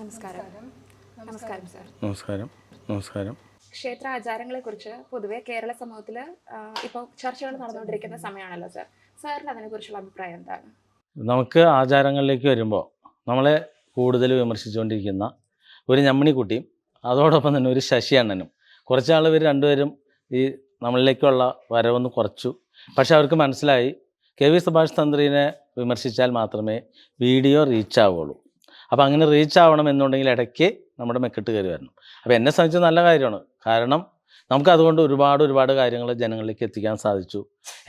നമസ്കാരം. നമസ്കാരം. സാർ. നമസ്കാരം. നമസ്കാരം. ക്ഷേത്ര ആചാരങ്ങളെ കുറിച്ച് പൊതുവെ കേരള സമൂഹത്തിൽ ഇപ്പോൾ ചർച്ചകൾ നടന്നുകൊണ്ടിരിക്കുന്ന സമയമാണല്ലോ സാർ. സാറിന് അതിനെക്കുറിച്ചുള്ള അഭിപ്രായം എന്താണ്? നമുക്ക് ആചാരങ്ങളിലേക്ക് വരുമ്പോൾ നമ്മളെ കൂടുതൽ വിമർശിച്ചുകൊണ്ടിരിക്കുന്ന ഒരു ഞമ്മണിക്കുട്ടിയും അതോടൊപ്പം തന്നെ ഒരു ശശി അണ്ണനും കുറച്ചാൾ ഇവർ രണ്ടുപേരും ഈ നമ്മളിലേക്കുള്ള വരവൊന്ന് കുറച്ചു. പക്ഷെ അവർക്ക് മനസ്സിലായി കെ വി സുഭാഷ് തന്ത്രിനെ വിമർശിച്ചാൽ മാത്രമേ വീഡിയോ റീച്ച് ആവുകയുള്ളൂ അപ്പോൾ അങ്ങനെ റീച്ച് ആവണം എന്നുണ്ടെങ്കിൽ ഇടയ്ക്ക് നമ്മുടെ മെക്കിട്ട് കയറി വരണം. അപ്പോൾ എന്നെ സംബന്ധിച്ച് നല്ല കാര്യമാണ്. കാരണം നമുക്ക് അതുകൊണ്ട് ഒരുപാട് ഒരുപാട് കാര്യങ്ങൾ ജനങ്ങളിലേക്ക് എത്തിക്കാൻ സാധിച്ചു.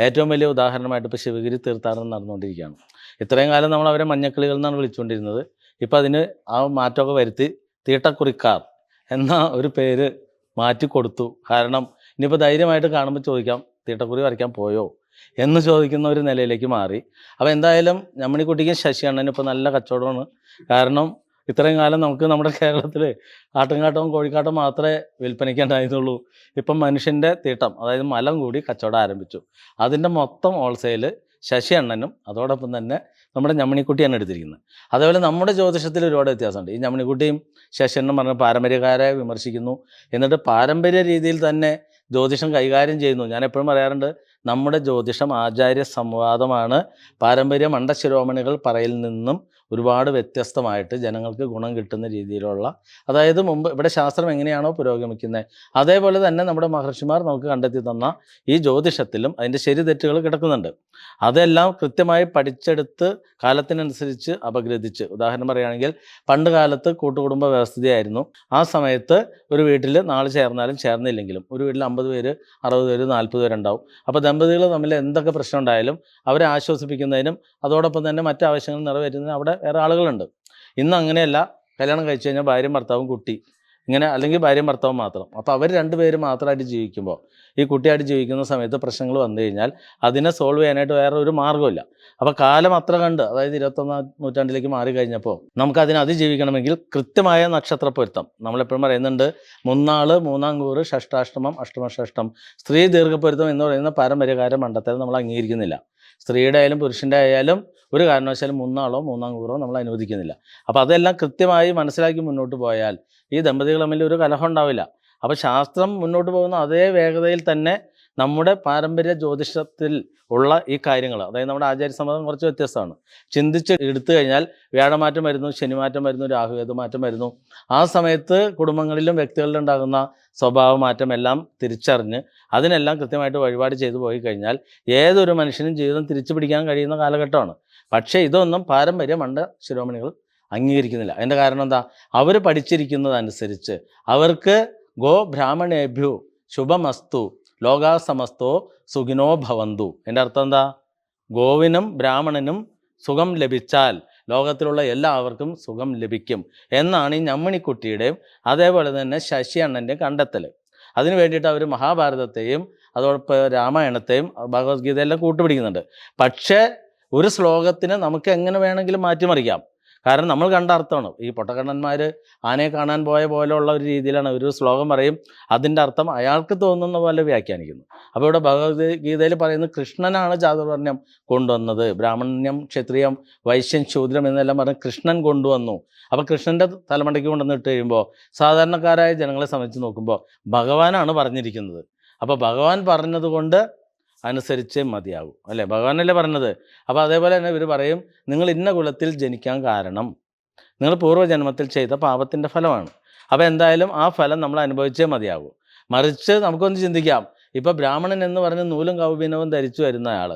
ഏറ്റവും വലിയ ഉദാഹരണമായിട്ട് ഇപ്പോൾ ശിവഗിരി തീർത്ഥാടനം നടന്നുകൊണ്ടിരിക്കുകയാണ്. ഇത്രയും കാലം നമ്മൾ അവരെ മഞ്ഞക്കിളികൾ എന്നാണ് വിളിച്ചുകൊണ്ടിരുന്നത്. ഇപ്പം അതിന് ആ മാറ്റമൊക്കെ വരുത്തി തീട്ടക്കുറിക്കാർ എന്ന ഒരു പേര് മാറ്റി കൊടുത്തു. കാരണം ഇനിയിപ്പോൾ ധൈര്യമായിട്ട് കാണുമ്പോൾ ചോദിക്കാം തീട്ടക്കുറി വരയ്ക്കാൻ പോയോ? എന്ന് ചോദിക്കുന്ന ഒരു നിലയിലേക്ക് മാറി. അപ്പോൾ എന്തായാലും ഞമ്മണിക്കുട്ടിക്കും ശശി അണ്ണനും ഇപ്പോൾ നല്ല കച്ചവടമാണ്. കാരണം ഇത്രയും കാലം നമുക്ക് നമ്മുടെ കേരളത്തിൽ ആട്ടുംകാട്ടവും കോഴിക്കാട്ടവും മാത്രമേ വിൽപ്പനയ്ക്കുണ്ടായിരുന്നുള്ളൂ ഇപ്പം മനുഷ്യന്റെ തീട്ടം അതായത് മലം കൂടി കച്ചവടം ആരംഭിച്ചു. അതിന്റെ മൊത്തം ഹോൾസെയിൽ ശശി അണ്ണനും അതോടൊപ്പം തന്നെ നമ്മുടെ ഞമ്മണിക്കുട്ടിയാണ് എടുത്തിരിക്കുന്നത്. അതേപോലെ നമ്മുടെ ജ്യോതിഷത്തിൽ ഒരുപാട് വ്യത്യാസമുണ്ട്. ഈ ഞമ്മണിക്കുട്ടിയും ശശി അണ്ണൻ പറഞ്ഞ പാരമ്പര്യക്കാരെ വിമർശിക്കുന്നു. എന്നിട്ട് പാരമ്പര്യ രീതിയിൽ തന്നെ ജ്യോതിഷം കൈകാര്യം ചെയ്യുന്നു. ഞാൻ എപ്പോഴും പറയാറുണ്ട് നമ്മുടെ ജ്യോതിഷം ആചാര്യ സംവാദമാണ് പാരമ്പര്യ മണ്ഡശിരോമണികൾ പറയിൽ നിന്നും ഒരുപാട് വ്യത്യസ്തമായിട്ട് ജനങ്ങൾക്ക് ഗുണം കിട്ടുന്ന രീതിയിലുള്ള അതായത് മുമ്പ് ഇവിടെ ശാസ്ത്രം എങ്ങനെയാണോ പുരോഗമിക്കുന്നത് അതേപോലെ തന്നെ നമ്മുടെ മഹർഷിമാർ നമുക്ക് കണ്ടെത്തി തന്ന ഈ ജ്യോതിഷത്തിലും അതിന്റെ ശരി തെറ്റുകൾ കിടക്കുന്നുണ്ട്. അതെല്ലാം കൃത്യമായി പഠിച്ചെടുത്ത് കാലത്തിനനുസരിച്ച് അപഗ്രഥിച്ച് ഉദാഹരണം പറയുകയാണെങ്കിൽ പണ്ട് കാലത്ത് കൂട്ടുകുടുംബ വ്യവസ്ഥിതിയായിരുന്നു. ആ സമയത്ത് ഒരു വീട്ടിൽ നാല് ചേർന്നാലും ചേർന്നില്ലെങ്കിലും ഒരു വീട്ടിൽ അമ്പത് പേര് അറുപത് പേര് നാൽപ്പത് പേരുണ്ടാവും അപ്പോൾ ദമ്പതികൾ തമ്മിൽ എന്തൊക്കെ പ്രശ്നം ഉണ്ടായാലും അവരെ ആശ്വസിപ്പിക്കുന്നതിനും അതോടൊപ്പം തന്നെ മറ്റു ആവശ്യങ്ങൾ നിറവേറ്റുന്നതിനും അവിടെ വേറെ ആളുകളുണ്ട്. ഇന്ന് അങ്ങനെയല്ല. കല്യാണം കഴിച്ചു കഴിഞ്ഞാൽ ഭാര്യയും ഭർത്താവും കുട്ടി. ഇങ്ങനെ അല്ലെങ്കിൽ ഭാര്യയും ഭർത്താവും മാത്രം. അപ്പോൾ അവർ രണ്ടുപേര് മാത്രമായിട്ട് ജീവിക്കുമ്പോൾ ഈ കുട്ടിയായിട്ട് ജീവിക്കുന്ന സമയത്ത് പ്രശ്നങ്ങൾ വന്നു കഴിഞ്ഞാൽ അതിനെ സോൾവ് ചെയ്യാനായിട്ട് വേറെ ഒരു മാർഗമില്ല അപ്പോൾ കാലം അത്ര കണ്ട് അതായത് ഇരുപത്തൊന്നാം നൂറ്റാണ്ടിലേക്ക് മാറി കഴിഞ്ഞപ്പോൾ നമുക്ക് അതിനെ അതിജീവിക്കണമെങ്കിൽ കൃത്യമായ നക്ഷത്ര പൊരുത്തം. നമ്മളെപ്പോഴും പറയുന്നുണ്ട് മുന്നാൾ മൂന്നാം കൂറ് ഷഷ്ടാഷ്ടമം അഷ്ടമഷ്ടം സ്ത്രീ ദീർഘപ്പൊരുത്തം എന്ന് പറയുന്ന പാരമ്പര്യകാര മണ്ഡലത്തിൽ നമ്മൾ അംഗീകരിക്കുന്നില്ല. സ്ത്രീയുടെ ആയാലും പുരുഷന്റെ ആയാലും ഒരു കാരണവശാലും മൂന്നാളോ മൂന്നാം കൂറോ നമ്മൾ അനുവദിക്കുന്നില്ല. അപ്പോൾ അതെല്ലാം കൃത്യമായി മനസ്സിലാക്കി മുന്നോട്ട് പോയാൽ ഈ ദമ്പതികൾ തമ്മിൽ ഒരു കലഹം ഉണ്ടാവില്ല. അപ്പോൾ ശാസ്ത്രം മുന്നോട്ട് പോകുന്ന അതേ വേഗതയിൽ തന്നെ നമ്മുടെ പാരമ്പര്യ ജ്യോതിഷത്തിൽ ഉള്ള ഈ കാര്യങ്ങൾ അതായത് നമ്മുടെ ആചാര്യ സമ്മതം കുറച്ച് വ്യത്യസ്തമാണ്. ചിന്തിച്ച് എടുത്തു കഴിഞ്ഞാൽ വ്യാഴമാറ്റം വരുന്നു ശനിമാറ്റം വരുന്നു മാറ്റം വരുന്നു. ആ സമയത്ത് കുടുംബങ്ങളിലും വ്യക്തികളിലും ഉണ്ടാകുന്ന സ്വഭാവ മാറ്റം എല്ലാം തിരിച്ചറിഞ്ഞ് അതിനെല്ലാം കൃത്യമായിട്ട് വഴിപാട് ചെയ്തു പോയി കഴിഞ്ഞാൽ ഏതൊരു മനുഷ്യനും ജീവിതം തിരിച്ചു പിടിക്കാൻ കഴിയുന്ന കാലഘട്ടമാണ്. പക്ഷേ ഇതൊന്നും പാരമ്പര്യം പണ്ട് ശിരോമണികൾ അംഗീകരിക്കുന്നില്ല. അതിന്റെ കാരണം എന്താ? അവർ പഠിച്ചിരിക്കുന്നതനുസരിച്ച് അവർക്ക് ഗോ ബ്രാഹ്മണേഭ്യു ശുഭമസ്തു ലോകാസമസ്തോ സുഖിനോ ഭവന്തു. എന്റെ അർത്ഥം എന്താ? ഗോവിനും ബ്രാഹ്മണനും സുഖം ലഭിച്ചാൽ ലോകത്തിലുള്ള എല്ലാവർക്കും സുഖം ലഭിക്കും എന്നാണ് ഈ ഞമ്മണിക്കുട്ടിയുടെയും അതേപോലെ തന്നെ ശശി അണ്ണന്റെയും കണ്ടെത്തൽ അതിനു വേണ്ടിയിട്ട് അവർ മഹാഭാരതത്തെയും അതോടൊപ്പം രാമായണത്തെയും ഭഗവത്ഗീതയെല്ലാം കൂട്ടുപിടിക്കുന്നുണ്ട്. പക്ഷേ ഒരു ശ്ലോകത്തിന് നമുക്ക് എങ്ങനെ വേണമെങ്കിലും മാറ്റിമറിക്കാം. കാരണം നമ്മൾ കണ്ട അർത്ഥമാണ്. ഈ പൊട്ടക്കണ്ണന്മാർ ആനയെ കാണാൻ പോയ പോലെയുള്ള ഒരു രീതിയിലാണ് ഒരു ശ്ലോകം പറയും. അതിന്റെ അർത്ഥം അയാൾക്ക് തോന്നുന്ന പോലെ വ്യാഖ്യാനിക്കുന്നു. അപ്പോൾ ഇവിടെ ഭഗവത്ഗീതയിൽ പറയുന്നത് കൃഷ്ണനാണ് ചാതുർവർണ്യം കൊണ്ടുവന്നത്. ബ്രാഹ്മണ്യം ക്ഷത്രിയം വൈശ്യം ശൂദ്രം എന്നെല്ലാം പറഞ്ഞ് കൃഷ്ണൻ കൊണ്ടുവന്നു. അപ്പോൾ കൃഷ്ണന്റെ തലമുണ്ടയ്ക്ക് കൊണ്ടുവന്നിട്ട് കഴിയുമ്പോൾ സാധാരണക്കാരായ ജനങ്ങളെ സംബന്ധിച്ച് നോക്കുമ്പോൾ ഭഗവാനാണ് പറഞ്ഞിരിക്കുന്നത്. അപ്പോൾ ഭഗവാൻ പറഞ്ഞതുകൊണ്ട് അനുസരിച്ചേ മതിയാകൂ അല്ലേ? ഭഗവാനല്ലേ പറഞ്ഞത്? അപ്പോൾ അതേപോലെ തന്നെ ഇവർ പറയും നിങ്ങൾ ഇന്ന കുലത്തിൽ ജനിക്കാൻ കാരണം നിങ്ങൾ പൂർവജന്മത്തിൽ ചെയ്ത പാപത്തിന്റെ ഫലമാണ്. അപ്പോൾ എന്തായാലും ആ ഫലം നമ്മൾ അനുഭവിച്ചേ മതിയാകൂ മറിച്ച് നമുക്കൊന്ന് ചിന്തിക്കാം. ഇപ്പോൾ ബ്രാഹ്മണൻ എന്ന് പറഞ്ഞ് നൂലും കൗപീനവും ധരിച്ചു വരുന്ന ആൾ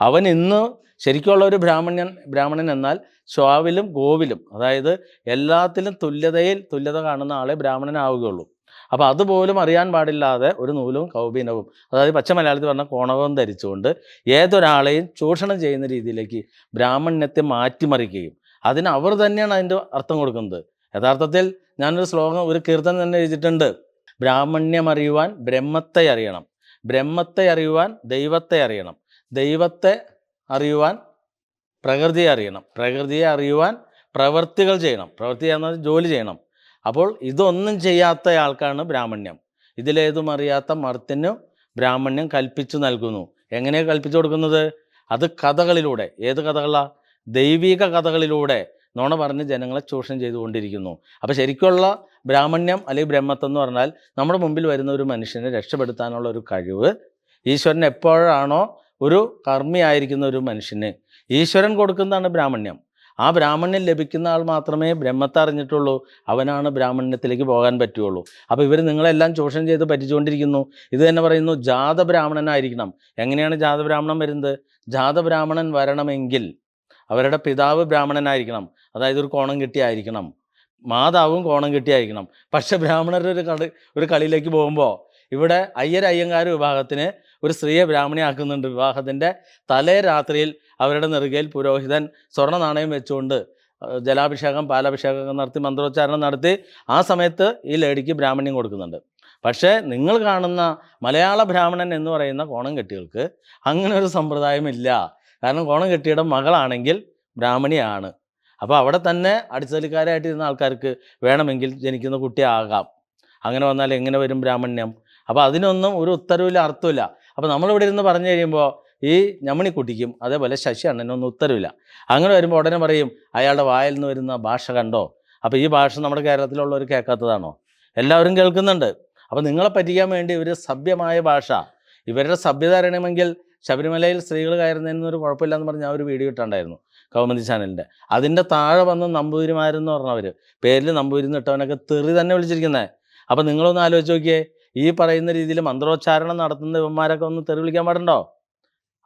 അവൻ ഇന്ന് ശരിക്കുള്ള ഒരു ബ്രാഹ്മണൻ ബ്രാഹ്മണൻ എന്നാൽ സ്വാവിലും ഗോവിലും അതായത് എല്ലാത്തിലും തുല്യതയിൽ തുല്യത കാണുന്ന ആളെ ബ്രാഹ്മണനാവുകയുള്ളൂ അപ്പോൾ അതുപോലും അറിയാൻ പാടില്ലാതെ ഒരു നൂലും കൗപീനവും അതായത് പച്ച മലയാളത്തിൽ പറഞ്ഞ കോണകവും ധരിച്ചുകൊണ്ട് ഏതൊരാളെയും ചൂഷണം ചെയ്യുന്ന രീതിയിലേക്ക് ബ്രാഹ്മണ്യത്തെ മാറ്റിമറിക്കുകയും അതിന് അവർ തന്നെയാണ് അതിന്റെ അർത്ഥം കൊടുക്കുന്നത്. യഥാർത്ഥത്തിൽ ഞാനൊരു ശ്ലോകം ഒരു കീർത്തനം തന്നെ എഴുതിയിട്ടുണ്ട്. ബ്രാഹ്മണ്യം അറിയുവാൻ ബ്രഹ്മത്തെ അറിയണം. ബ്രഹ്മത്തെ അറിയുവാൻ ദൈവത്തെ അറിയണം. ദൈവത്തെ അറിയുവാൻ പ്രകൃതിയെ അറിയണം. പ്രകൃതിയെ അറിയുവാൻ പ്രവൃത്തികൾ ചെയ്യണം. പ്രവൃത്തി ചെയ്യുന്നത് ജോലി ചെയ്യണം. അപ്പോൾ ഇതൊന്നും ചെയ്യാത്ത ആൾക്കാണ് ബ്രാഹ്മണ്യം. ഇതിലേതും അറിയാത്ത മർത്തിനു ബ്രാഹ്മണ്യം കൽപ്പിച്ചു നൽകുന്നു. എങ്ങനെയാണ് കൽപ്പിച്ചു കൊടുക്കുന്നത്? അത് കഥകളിലൂടെ. ഏത് കഥകളാ? ദൈവിക കഥകളിലൂടെ. നോണ പറഞ്ഞ് ജനങ്ങളെ ചൂഷണം ചെയ്തുകൊണ്ടിരിക്കുന്നു. അപ്പോൾ ശരിക്കുള്ള ബ്രാഹ്മണ്യം അല്ലെങ്കിൽ ബ്രഹ്മത്വം എന്ന് പറഞ്ഞാൽ നമ്മുടെ മുമ്പിൽ വരുന്ന ഒരു മനുഷ്യനെ രക്ഷപ്പെടുത്താനുള്ള ഒരു കഴിവ് ഈശ്വരൻ എപ്പോഴാണോ ഒരു കർമ്മിയായിരിക്കുന്ന ഒരു മനുഷ്യന് ഈശ്വരൻ കൊടുക്കുന്നതാണ് ബ്രാഹ്മണ്യം. ആ ബ്രാഹ്മണ്യം ലഭിക്കുന്ന ആൾ മാത്രമേ ബ്രഹ്മത്തെ അറിഞ്ഞിട്ടുള്ളൂ. അവനാണ് ബ്രാഹ്മണ്യത്തിലേക്ക് പോകാൻ പറ്റുള്ളൂ അപ്പോൾ ഇവർ നിങ്ങളെല്ലാം ചൂഷണം ചെയ്ത് പറ്റിച്ചുകൊണ്ടിരിക്കുന്നു. ഇത് തന്നെ പറയുന്നു ജാത ബ്രാഹ്മണനായിരിക്കണം. എങ്ങനെയാണ് ജാത ബ്രാഹ്മണൻ വരുന്നത്? ജാത ബ്രാഹ്മണൻ വരണമെങ്കിൽ അവരുടെ പിതാവ് ബ്രാഹ്മണനായിരിക്കണം. അതായത് ഒരു കോണം കിട്ടിയായിരിക്കണം. മാതാവും കോണം കിട്ടിയായിരിക്കണം. പക്ഷേ ബ്രാഹ്മണരുടെ ഒരു കളി ഒരു കളിയിലേക്ക് പോകുമ്പോൾ ഇവിടെ അയ്യർ അയ്യങ്കാർ വിഭാഗത്തിന് ഒരു സ്ത്രീയെ ബ്രാഹ്മണിയാക്കുന്നുണ്ട്. വിവാഹത്തിന്റെ തലേ രാത്രിയിൽ അവരുടെ നെറുകയിൽ പുരോഹിതൻ സ്വർണ നാണയം വെച്ചുകൊണ്ട് ജലാഭിഷേകം പാലാഭിഷേകം നടത്തി മന്ത്രോച്ചാരണം നടത്തി ആ സമയത്ത് ഈ ലേഡിക്ക് ബ്രാഹ്മണ്യം കൊടുക്കുന്നുണ്ട്. പക്ഷേ നിങ്ങൾ കാണുന്ന മലയാള ബ്രാഹ്മണൻ എന്ന് പറയുന്ന കോണം കെട്ടികൾക്ക് അങ്ങനെ ഒരു സമ്പ്രദായമില്ല കാരണം കോണം കെട്ടിയുടെ മകളാണെങ്കിൽ ബ്രാഹ്മണിയാണ്. അപ്പോൾ അവിടെ തന്നെ അടിച്ചലിക്കാരായിട്ടിരുന്ന ആൾക്കാർക്ക് വേണമെങ്കിൽ ജനിക്കുന്ന കുട്ടിയാകാം അങ്ങനെ വന്നാൽ എങ്ങനെ വരും ബ്രാഹ്മണ്യം? അപ്പോൾ അതിനൊന്നും ഒരു ഉത്തരവില്ല അർത്ഥമില്ല. അപ്പോൾ നമ്മളിവിടെ ഇരുന്ന് പറഞ്ഞു കഴിയുമ്പോൾ ഈ ഞമ്മണിക്കുട്ടിക്കും അതേപോലെ ശശി അണ്ണനൊന്നും ഉത്തരവില്ല. അങ്ങനെ വരുമ്പോൾ ഉടനെ പറയും അയാളുടെ വായിൽ നിന്ന് വരുന്ന ഭാഷ കണ്ടോ? അപ്പോൾ ഈ ഭാഷ നമ്മുടെ കേരളത്തിലുള്ളവർ കേൾക്കാത്തതാണോ? എല്ലാവരും കേൾക്കുന്നുണ്ട്. അപ്പോൾ നിങ്ങളെ പറ്റിക്കാൻ വേണ്ടി ഇവർ സഭ്യമായ ഭാഷ. ഇവരുടെ സഭ്യത അറിയണമെങ്കിൽ ശബരിമലയിൽ സ്ത്രീകൾ കയറുന്നതിനൊരു കുഴപ്പമില്ലെന്ന് പറഞ്ഞ് ഞാൻ ഒരു വീഡിയോ ഇട്ടുണ്ടായിരുന്നു കൗമുദി ചാനലിന്റെ അതിന്റെ താഴെ വന്ന് നമ്പൂതിരിമാരെന്ന് പറഞ്ഞവർ പേരിൽ നമ്പൂരിന്ന് ഇട്ടവനൊക്കെ തെറി തന്നെ വിളിച്ചിരിക്കുന്നത് അപ്പോൾ നിങ്ങളൊന്ന് ആലോചിച്ച് നോക്കിയേ ഈ പറയുന്ന രീതിയിൽ മന്ത്രോച്ചാരണം നടത്തുന്ന ഇവന്മാരൊക്കെ ഒന്ന് തെറി വിളിക്കാൻ പാടുണ്ടോ?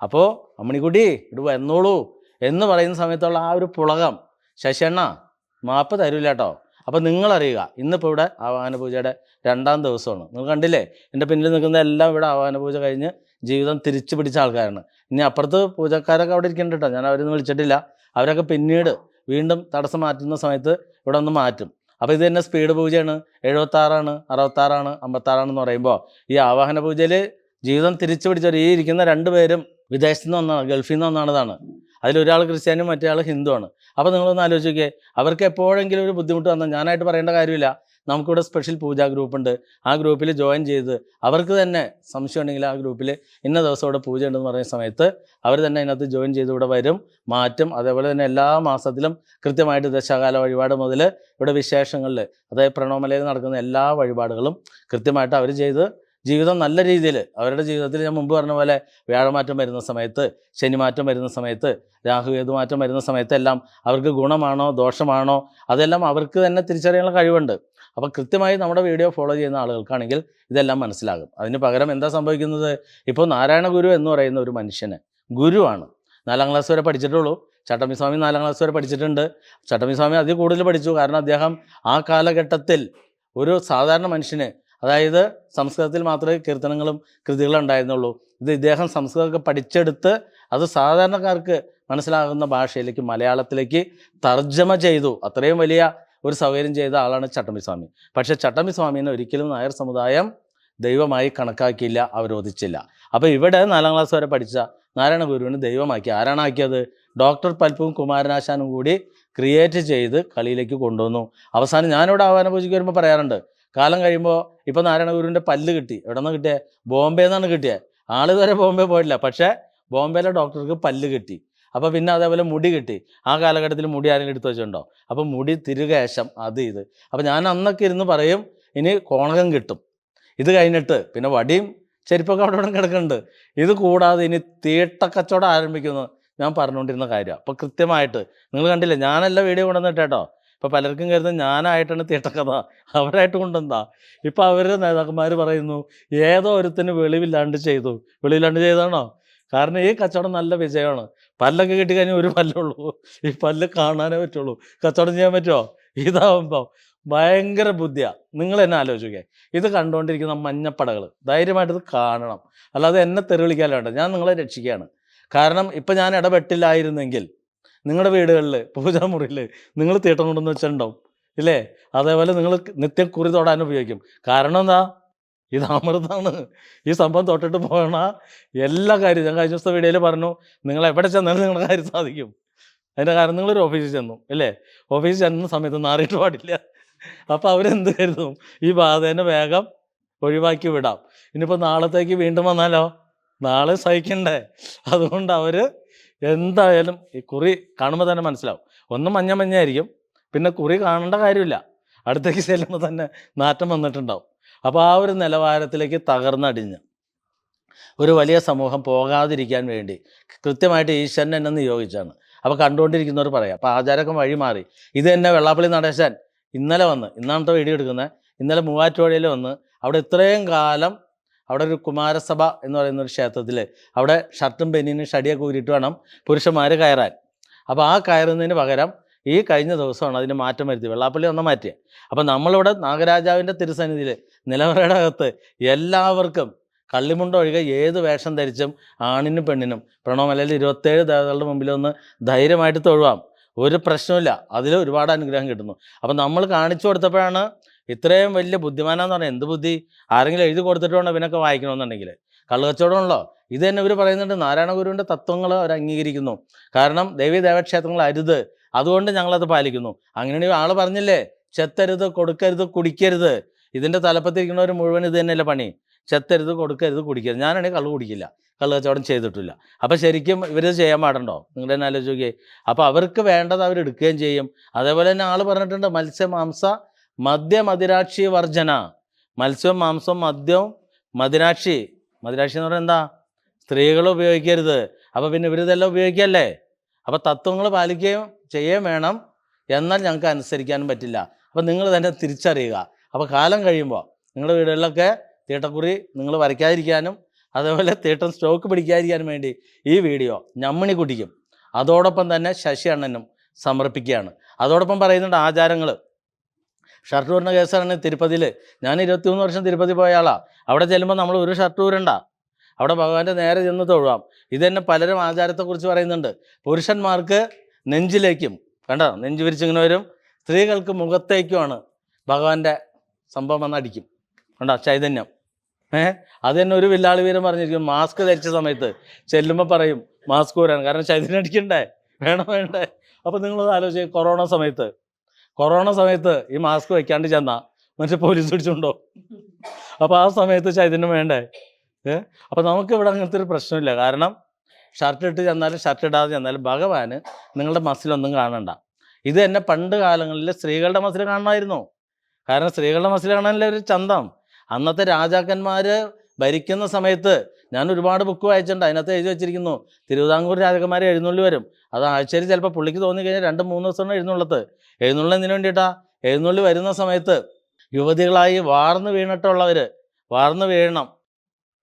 അപ്പോൾ അമ്മണിക്കുട്ടി ഇവിടെ വന്നോളൂ എന്ന് പറയുന്ന സമയത്തുള്ള ആ ഒരു പുളകം ശശിയണ്ണ മാപ്പ് തരൂല കേട്ടോ അപ്പം നിങ്ങളറിയുക ഇന്നിപ്പോൾ ഇവിടെ ആവാഹന പൂജയുടെ രണ്ടാം ദിവസമാണ്. നിങ്ങൾ കണ്ടില്ലേ? എന്റെ പിന്നിൽ നിൽക്കുന്ന എല്ലാം ഇവിടെ ആവാഹന പൂജ കഴിഞ്ഞ് ജീവിതം തിരിച്ചു പിടിച്ച ആൾക്കാരാണ്. ഇനി അപ്പുറത്ത് പൂജക്കാരൊക്കെ അവിടെ ഇരിക്കുന്നുണ്ട് കേട്ടോ ഞാൻ അവരൊന്നും വിളിച്ചിട്ടില്ല. അവരൊക്കെ പിന്നീട് വീണ്ടും തടസ്സം മാറ്റുന്ന സമയത്ത് ഇവിടെ ഒന്ന് മാറ്റും. അപ്പോൾ ഇത് തന്നെ സ്പീഡ് പൂജയാണ്. എഴുപത്താറാണ് അറുപത്താറാണ് അമ്പത്താറാണെന്ന് പറയുമ്പോൾ ഈ ആവാഹന പൂജയിൽ ജീവിതം തിരിച്ചു പിടിച്ചവർ ഈ ഇരിക്കുന്ന രണ്ട് പേരും വിദേശത്ത് നിന്ന് വന്നതാണ് ഗൾഫിൽ നിന്ന് വന്നതാണ് അതിലൊരാൾ ക്രിസ്ത്യാനും മറ്റേ ആൾ ഹിന്ദുവാണ്. അപ്പോൾ നിങ്ങളൊന്ന് ആലോചിക്കേ അവർക്ക് എപ്പോഴെങ്കിലും ഒരു ബുദ്ധിമുട്ട് വന്നാൽ ഞാനായിട്ട് പറയേണ്ട കാര്യമില്ല. നമുക്കിവിടെ സ്പെഷ്യൽ പൂജാ ഗ്രൂപ്പുണ്ട് ആ ഗ്രൂപ്പിൽ ജോയിൻ ചെയ്ത് അവർക്ക് തന്നെ സംശയം ഉണ്ടെങ്കിൽ ആ ഗ്രൂപ്പിൽ ഇന്ന ദിവസം ഇവിടെ പൂജ ഉണ്ടെന്ന് പറയുന്ന സമയത്ത് അവർ തന്നെ അതിനകത്ത് ജോയിൻ ചെയ്ത് ഇവിടെ വരും. മാറ്റും. അതേപോലെ തന്നെ എല്ലാ മാസത്തിലും കൃത്യമായിട്ട് ദശകാല വഴിപാട് മുതൽ ഇവിടെ വിശേഷങ്ങളിൽ അതായത് പ്രണോമലയിൽ നടക്കുന്ന എല്ലാ വഴിപാടുകളും കൃത്യമായിട്ട് അവർ ചെയ്ത് ജീവിതം നല്ല രീതിയിൽ അവരുടെ ജീവിതത്തിൽ ഞാൻ മുമ്പ് പറഞ്ഞ പോലെ വ്യാഴമാറ്റം വരുന്ന സമയത്ത് ശനിമാറ്റം വരുന്ന സമയത്ത് രാഹുകേതു മാറ്റം വരുന്ന സമയത്തെല്ലാം അവർക്ക് ഗുണമാണോ ദോഷമാണോ അതെല്ലാം അവർക്ക് തന്നെ തിരിച്ചറിയാനുള്ള കഴിവുണ്ട്. അപ്പോൾ കൃത്യമായി നമ്മുടെ വീഡിയോ ഫോളോ ചെയ്യുന്ന ആളുകൾക്കാണെങ്കിൽ ഇതെല്ലാം മനസ്സിലാകും. അതിന് പകരം എന്താ സംഭവിക്കുന്നത്? ഇപ്പോൾ നാരായണ ഗുരു എന്ന് പറയുന്ന ഒരു മനുഷ്യന് ഗുരുവാണ് നാലാം ക്ലാസ് വരെ പഠിച്ചിട്ടുള്ളൂ. ചട്ടമ്പിസ്വാമി നാലാം ക്ലാസ് വരെ പഠിച്ചിട്ടുണ്ട്. ചട്ടമ്പിസ്വാമി അതിൽ കൂടുതൽ പഠിച്ചു. കാരണം അദ്ദേഹം ആ കാലഘട്ടത്തിൽ ഒരു സാധാരണ മനുഷ്യന് അതായത് സംസ്കൃതത്തിൽ മാത്രമേ കീർത്തനങ്ങളും കൃതികളും ഉണ്ടായിരുന്നുള്ളൂ. ഇത് ഇദ്ദേഹം സംസ്കൃതമൊക്കെ പഠിച്ചെടുത്ത് അത് സാധാരണക്കാർക്ക് മനസ്സിലാകുന്ന ഭാഷയിലേക്ക് മലയാളത്തിലേക്ക് തർജമ ചെയ്തു. അത്രയും വലിയ ഒരു സൗകര്യം ചെയ്ത ആളാണ് ചട്ടമ്പി സ്വാമി. പക്ഷേ ചട്ടമ്പി സ്വാമിനെ ഒരിക്കലും നായർ സമുദായം ദൈവമായി കണക്കാക്കിയില്ല അവരോധിച്ചില്ല. അപ്പോൾ ഇവിടെ നാലാം ക്ലാസ് വരെ പഠിച്ച നാരായണ ഗുരുവിന് ദൈവമാക്കി. ആരാണാക്കിയത്? ഡോക്ടർ പൽപ്പും കുമാരനാശാനും കൂടി ക്രിയേറ്റ് ചെയ്ത് കളിയിലേക്ക് കൊണ്ടുവന്നു. അവസാനം ഞാനിവിടെ ആഹ്വാന പൂജയ്ക്ക് വരുമ്പോൾ പറയാറുണ്ട് കാലം കഴിയുമ്പോൾ ഇപ്പോൾ നാരായണ ഗുരുവിന്റെ പല്ല് കിട്ടി. എവിടെ നിന്ന് കിട്ടിയത് ബോംബെ നിന്നാണ് കിട്ടിയത് ആൾ ഇതുവരെ ബോംബെ പോയിട്ടില്ല. പക്ഷേ ബോംബെയിലെ ഡോക്ടർക്ക് പല്ല് കിട്ടി. അപ്പോൾ പിന്നെ അതേപോലെ മുടി കിട്ടി. ആ കാലഘട്ടത്തിൽ മുടി ആരെങ്കിലും എടുത്തു വെച്ചിട്ടുണ്ടോ? അപ്പോൾ മുടി തിരുകേശം അത് ഇത്. അപ്പോൾ ഞാൻ അന്നൊക്കെ ഇരുന്ന് പറയും ഇനി കോണകം കിട്ടും. ഇത് കഴിഞ്ഞിട്ട് പിന്നെ വടിയും ചെരുപ്പൊക്കെ അവിടെ ഇവിടെ കിടക്കുന്നുണ്ട്. ഇത് കൂടാതെ ഇനി തീട്ടക്കച്ചവടം ആരംഭിക്കുന്നു ഞാൻ പറഞ്ഞുകൊണ്ടിരുന്ന കാര്യമാണ് അപ്പോൾ കൃത്യമായിട്ട് നിങ്ങൾ കണ്ടില്ലേ ഞാനല്ല വീഡിയോ കൊണ്ടുവന്നിട്ട് കേട്ടോ. ഇപ്പോൾ പലർക്കും കരുതുന്നത് ഞാനായിട്ടാണ് തീട്ടക്കഥ അവരായിട്ട് കൊണ്ടുവന്നതാ. ഇപ്പോൾ അവരുടെ നേതാക്കന്മാർ പറയുന്നു ഏതോ ഒരുത്തിന് വെളിവില്ലാണ്ട് ചെയ്തു. വെളിവില്ലാണ്ട് ചെയ്താണോ കാരണം ഈ കച്ചവടം നല്ല വിജയമാണ്. പല്ലൊക്കെ കിട്ടിക്കഴിഞ്ഞാൽ ഒരു പല്ലുള്ളൂ. ഈ പല്ല് കാണാനേ പറ്റുള്ളൂ. കച്ചവടം ചെയ്യാൻ പറ്റുമോ ഇതാവുമ്പോൾ ഭയങ്കര ബുദ്ധിയാണ് നിങ്ങൾ എന്നെ ആലോചിക്കുക ഇത് കണ്ടുകൊണ്ടിരിക്കുന്ന മഞ്ഞപ്പടകൾ ധൈര്യമായിട്ട് കാണണം. അല്ലാതെ എന്നെ തെറിവിളിക്കാൻ വേണ്ട ഞാൻ നിങ്ങളെ രക്ഷിക്കുകയാണ്. കാരണം ഇപ്പം ഞാൻ ഇടപെട്ടില്ലായിരുന്നെങ്കിൽ നിങ്ങളുടെ വീടുകളിൽ പൂജാമുറിയിൽ നിങ്ങൾ തീട്ടം കൊണ്ടുവന്ന് വെച്ചിട്ടുണ്ടാവും. ഇല്ലേ? അതേപോലെ നിങ്ങൾ നിത്യം കുറി തൊടാൻ ഉപയോഗിക്കും. കാരണം എന്താ? ഇത് അമൃതാണ് ഈ സംഭവം തൊട്ടിട്ട് പോകണ എല്ലാ കാര്യവും ഞാൻ കഴിഞ്ഞ ദിവസത്തെ വീഡിയോയിൽ പറഞ്ഞു നിങ്ങൾ എവിടെ ചെന്നാലും നിങ്ങളുടെ കാര്യം സാധിക്കും. അതിന്റെ കാരണം നിങ്ങളൊരു ഓഫീസിൽ ചെന്നു അല്ലേ? ഓഫീസിൽ ചെന്ന സമയത്ത് നാറിയിട്ട് പാടില്ല. അപ്പോൾ അവരെന്ത് കരുതും? ഈ ബാധേനെ വേഗം ഒഴിവാക്കി വിടാം. ഇനിയിപ്പോൾ നാളത്തേക്ക് വീണ്ടും വന്നാലോ? നാളെ സഹിക്കണ്ടേ? അതുകൊണ്ട് അവർ എന്തായാലും ഈ കുറി കാണുമ്പോൾ തന്നെ മനസ്സിലാവും. ഒന്ന് മഞ്ഞ മഞ്ഞായിരിക്കും പിന്നെ കുറി കാണേണ്ട കാര്യമില്ല. അടുത്തേക്ക് ചെല്ലുമ്പോൾ തന്നെ നാറ്റം വന്നിട്ടുണ്ടാവും. അപ്പോൾ ആ ഒരു നിലവാരത്തിലേക്ക് തകർന്നടിഞ്ഞ്. ഒരു വലിയ സമൂഹം പോകാതിരിക്കാൻ വേണ്ടി കൃത്യമായിട്ട് ഈശ്വരൻ എന്നെ നിയോഗിച്ചാണ്. അപ്പോൾ കണ്ടുകൊണ്ടിരിക്കുന്നവർ പറയാം അപ്പോൾ ആചാരമൊക്കെ വഴി മാറി. ഇത് തന്നെ വെള്ളാപ്പള്ളി നടേശൻ ഇന്നലെ വന്ന് ഇന്നാണത്തെ വീഡിയോ എടുക്കുന്നത് ഇന്നലെ മൂവാറ്റുപുഴയിൽ വന്ന് അവിടെ ഇത്രയും കാലം അവിടെ ഒരു കുമാരസഭ എന്ന് പറയുന്ന ഒരു ക്ഷേത്രത്തിൽ അവിടെ ഷർട്ടും പെന്നിനും ഷടിയൊക്കെ ഊരിയിട്ട് വേണം പുരുഷന്മാർ കയറാൻ. അപ്പോൾ ആ കയറുന്നതിന് പകരം ഈ കഴിഞ്ഞ ദിവസമാണ് അതിന് മാറ്റം വരുത്തി വെള്ളാപ്പള്ളി ഒന്ന് മാറ്റിയത് അപ്പം നമ്മളിവിടെ നാഗരാജാവിന്റെ തിരുസന്നിധിയിൽ നിലവറയുടെ അകത്ത് എല്ലാവർക്കും കള്ളിമുണ്ട ഒഴികെ ഏത് വേഷം ധരിച്ചും ആണിനും പെണ്ണിനും പ്രണവമലയിൽ ഇരുപത്തേഴ് ദേവതകളുടെ മുമ്പിൽ ഒന്ന് ധൈര്യമായിട്ട് തൊഴുവാം. ഒരു പ്രശ്നമില്ല അതിൽ ഒരുപാട് അനുഗ്രഹം കിട്ടുന്നു. അപ്പം നമ്മൾ കാണിച്ചു കൊടുത്തപ്പോഴാണ് ഇത്രയും വലിയ ബുദ്ധിമാനാന്ന് പറഞ്ഞാൽ എന്ത് ബുദ്ധി? ആരെങ്കിലും എഴുതി കൊടുത്തിട്ടുണ്ടോ ഇവനൊക്കെ വായിക്കണമെന്നുണ്ടെങ്കിൽ കള്ളുകച്ചവടമാണല്ലോ. ഇത് തന്നെ ഇവർ പറയുന്നുണ്ട് നാരായണ ഗുരുവിന്റെ തത്വങ്ങൾ അവർ അംഗീകരിക്കുന്നു കാരണം ദേവീ ദേവക്ഷേത്രങ്ങൾ അരുത്. അതുകൊണ്ട് ഞങ്ങളത് പാലിക്കുന്നു. അങ്ങനെയാണെങ്കിൽ ആൾ പറഞ്ഞില്ലേ ചെത്തരുത് കൊടുക്കരുത് കുടിക്കരുത്. ഇതിന്റെ തലപ്പത്തിരിക്കുന്നവർ മുഴുവൻ ഇത് തന്നെയല്ലേ പണി? ചെത്തരുത് കൊടുക്കരുത് കുടിക്കരുത്. ഞാനാണെങ്കിൽ കള്ള് കുടിക്കില്ല. കള്ള് കച്ചവടം ചെയ്തിട്ടില്ല. അപ്പോൾ ശരിക്കും ഇവർ ചെയ്യാൻ പാടുണ്ടോ? നിങ്ങൾ തന്നെ ആലോചിക്കുകയെ അപ്പോൾ അവർക്ക് വേണ്ടത് അവർ എടുക്കുകയും ചെയ്യും. അതേപോലെ തന്നെ ആൾ പറഞ്ഞിട്ടുണ്ട് മത്സ്യ മാംസ മദ്യ മദിരാക്ഷി വർജന. മത്സ്യവും മാംസവും മദ്യവും മദിരാക്ഷി. മദിരാക്ഷി എന്ന് പറഞ്ഞാൽ എന്താ? സ്ത്രീകൾ ഉപയോഗിക്കരുത്. അപ്പോൾ പിന്നെ ഇവരിതെല്ലാം ഉപയോഗിക്കല്ലേ? അപ്പോൾ തത്വങ്ങൾ പാലിക്കുകയും ചെയ്യുകയും വേണം എന്നാൽ ഞങ്ങൾക്ക് അനുസരിക്കാനും പറ്റില്ല. അപ്പോൾ നിങ്ങൾ തന്നെ തിരിച്ചറിയുക. അപ്പോൾ കാലം കഴിയുമ്പോൾ നിങ്ങളുടെ വീടുകളിലൊക്കെ തീട്ടക്കുറി നിങ്ങൾ വരയ്ക്കാതിരിക്കാനും അതേപോലെ തീട്ടം സ്റ്റോക്ക് പിടിക്കാതിരിക്കാനും വേണ്ടി ഈ വീഡിയോ ഞമ്മണി കുട്ടിക്കും. അതോടൊപ്പം തന്നെ ശശി അണ്ണനും സമർപ്പിക്കുകയാണ്. അതോടൊപ്പം പറയുന്നുണ്ട് ആചാരങ്ങൾ ഷർട്ട് ഊരുന്ന കേസാണ് തിരുപ്പതിയിൽ ഞാൻ ഇരുപത്തിമൂന്ന് വർഷം തിരുപ്പതി പോയ ആളാണ് അവിടെ ചെല്ലുമ്പോൾ നമ്മൾ ഒരു ഷർട്ട് ഊരണ്ട. അവിടെ ഭഗവാന്റെ നേരെ ചെന്ന് തൊഴുവാം. ഇത് തന്നെ പലരും ആചാരത്തെക്കുറിച്ച് പറയുന്നുണ്ട്. പുരുഷന്മാർക്ക് നെഞ്ചിലേക്കും കണ്ടോ? നെഞ്ച് വിരിച്ചിങ്ങനെ വരും. സ്ത്രീകൾക്ക് മുഖത്തേക്കുമാണ് ഭഗവാന്റെ സംഭവം വന്ന് അടിക്കും. കണ്ടോ? ചൈതന്യം. ഏഹ് അത് തന്നെ ഒരു വില്ലാളി വീരൻ പറഞ്ഞിരിക്കും മാസ്ക് ധരിച്ച സമയത്ത് ചെല്ലുമ്പോൾ പറയും മാസ്ക് വരാണ് കാരണം ചൈതന്യം അടിക്കണ്ടേ? വേണം വേണ്ടേ? അപ്പം നിങ്ങളത് ആലോചിച്ച് കൊറോണ സമയത്ത് കൊറോണ സമയത്ത് ഈ മാസ്ക് വെക്കാണ്ട് ചെന്നാ മറ്റേ പോലീസ് പിടിച്ചുണ്ടോ? അപ്പോൾ ആ സമയത്ത് ചൈതന്യം വേണ്ടേ? ഏഹ് അപ്പം നമുക്ക് ഇവിടെ അങ്ങനത്തെ ഒരു പ്രശ്നമില്ല. കാരണം ഷർട്ട് ഇട്ട് ചെന്നാലും ഷർട്ട് ഇടാതെ ചെന്നാലും ഭഗവാന് നിങ്ങളുടെ മസിലൊന്നും കാണണ്ട. ഇത് തന്നെ പണ്ട് കാലങ്ങളിൽ സ്ത്രീകളുടെ മസിൽ കാണണമായിരുന്നു. കാരണം സ്ത്രീകളുടെ മസിൽ കാണാനല്ലേ ഒരു ചന്തം. അന്നത്തെ രാജാക്കന്മാർ ഭരിക്കുന്ന സമയത്ത് ഞാൻ ഒരുപാട് ബുക്ക് വായിച്ചിട്ടുണ്ട്. അതിനകത്ത് എഴുതി വെച്ചിരിക്കുന്നു. തിരുവിതാംകൂർ രാജകുമാരെ എഴുന്നള്ളി വരും. അത് ആഴ്ചയിൽ ചിലപ്പോൾ പുള്ളിക്ക് തോന്നി കഴിഞ്ഞാൽ രണ്ട് മൂന്ന് ദിവസമാണ് എഴുന്നള്ളത്ത് എഴുന്നള്ളി എന്തിനു വേണ്ടിയിട്ടാ? എഴുന്നള്ളി വരുന്ന സമയത്ത് യുവതികളായി വാർന്നു വീണിട്ടുള്ളവർ വാർന്നു വീഴണം.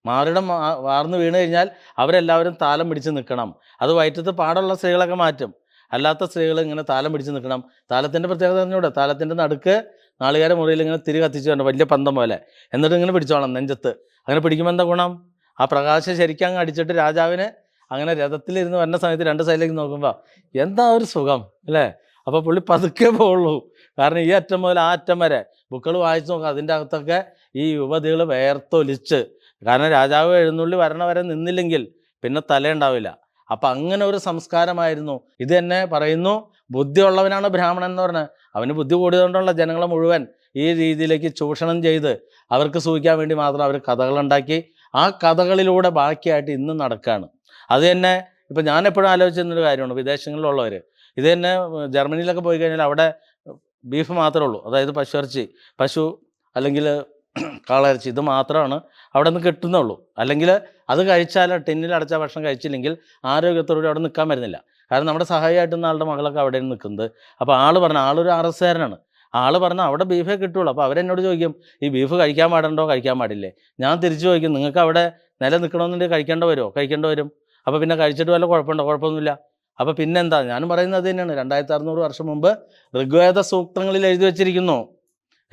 മാറിടം വാർന്നു വീണു കഴിഞ്ഞാൽ അവരെല്ലാവരും താലം പിടിച്ച് നിൽക്കണം. അത് വയറ്റത്ത് പാടുള്ള സ്ത്രീകളൊക്കെ മാറ്റും. അല്ലാത്ത സ്ത്രീകൾ ഇങ്ങനെ താലം പിടിച്ച് നിൽക്കണം. താലത്തിന്റെ പ്രത്യേകത പറഞ്ഞൂടെ താലത്തിന്റെ നടുക്ക് നാളികാര മുറിയിൽ ഇങ്ങനെ തിരി കത്തിച്ച് കൊണ്ട്? വലിയ പന്തം പോലെ. എന്നിട്ട് ഇങ്ങനെ പിടിച്ചോളാം നെഞ്ചത്ത്. അങ്ങനെ പിടിക്കുമ്പോൾ എന്താ ഗുണം? ആ പ്രകാശം ശരിക്കും അങ്ങ് അടിച്ചിട്ട് രാജാവിന് അങ്ങനെ രഥത്തിലിരുന്ന് വരുന്ന സമയത്ത് രണ്ട് സൈഡിലേക്ക് നോക്കുമ്പോൾ എന്താ ഒരു സുഖം? അല്ലേ? അപ്പോൾ പുള്ളി പതുക്കെ പോവുള്ളൂ. കാരണം ഈ അറ്റം മുതൽ ആ അറ്റം വരെ ബുക്കുകൾ വായിച്ച് നോക്കുക അതിന്റെ അകത്തൊക്കെ ഈ യുവതികൾ വേർത്തൊലിച്ച് കാരണം രാജാവ് എഴുന്നള്ളി വരണ വരെ നിന്നില്ലെങ്കിൽ പിന്നെ തലയുണ്ടാവില്ല. അപ്പം അങ്ങനെ ഒരു സംസ്കാരമായിരുന്നു. ഇത് തന്നെ പറയുന്നു ബുദ്ധിയുള്ളവനാണ് ബ്രാഹ്മണൻ എന്ന് പറഞ്ഞത് അവന് ബുദ്ധി കൂടിയതുകൊണ്ടുള്ള ജനങ്ങളെ മുഴുവൻ ഈ രീതിയിലേക്ക് ചൂഷണം ചെയ്ത് അവർക്ക് സൂഹിക്കാൻ വേണ്ടി മാത്രം അവർ കഥകളുണ്ടാക്കി. ആ കഥകളിലൂടെ ബാക്കിയായിട്ട് ഇന്നും നടക്കുകയാണ് അത് തന്നെ ഇപ്പം ഞാൻ എപ്പോഴും ആലോചിച്ചിരുന്നൊരു കാര്യമാണ് വിദേശങ്ങളിലുള്ളവർ ഇത് തന്നെ ജർമ്മനിയിലൊക്കെ പോയി കഴിഞ്ഞാൽ അവിടെ ബീഫ് മാത്രമേ ഉള്ളൂ. അതായത് പശു ഇറച്ചി. പശു അല്ലെങ്കിൽ കാളയിറച്ചി ഇത് മാത്രമാണ് അവിടെ നിന്ന് കിട്ടുന്നുള്ളൂ. അല്ലെങ്കിൽ അത് കഴിച്ചാൽ ടിന്നിൽ അടച്ച ഭക്ഷണം കഴിച്ചില്ലെങ്കിൽ ആരോഗ്യത്തോടുകൂടി അവിടെ നിൽക്കാൻ വരുന്നില്ല കാരണം നമ്മുടെ സഹായിയായിട്ടുന്ന ആളുടെ മകളൊക്കെ അവിടെ നിൽക്കുന്നത്. അപ്പോൾ ആൾ പറഞ്ഞ ആളൊരു ആർ എസ് കാരനാണ് ആൾ പറഞ്ഞ അവിടെ ബീഫേ കിട്ടുള്ളൂ അപ്പോൾ അവരെന്നോട് ചോദിക്കും ഈ ബീഫ് കഴിക്കാൻ പാടുണ്ടോ? കഴിക്കാൻ പാടില്ലേ? ഞാൻ തിരിച്ചു ചോദിക്കും നിങ്ങൾക്ക് അവിടെ നില നിൽക്കണമെന്നുണ്ടെങ്കിൽ കഴിക്കേണ്ട വരുമോ? കഴിക്കേണ്ട വരും. അപ്പോൾ പിന്നെ കഴിച്ചിട്ട് വല്ല കുഴപ്പമുണ്ടോ? കുഴപ്പമൊന്നുമില്ല. അപ്പോൾ പിന്നെന്താ? ഞാനും പറയുന്നത് തന്നെയാണ്. രണ്ടായിരത്തി അറുന്നൂറ് വർഷം മുമ്പ് ഋഗ്വേദ സൂക്തങ്ങളിൽ എഴുതി വച്ചിരിക്കുന്നു.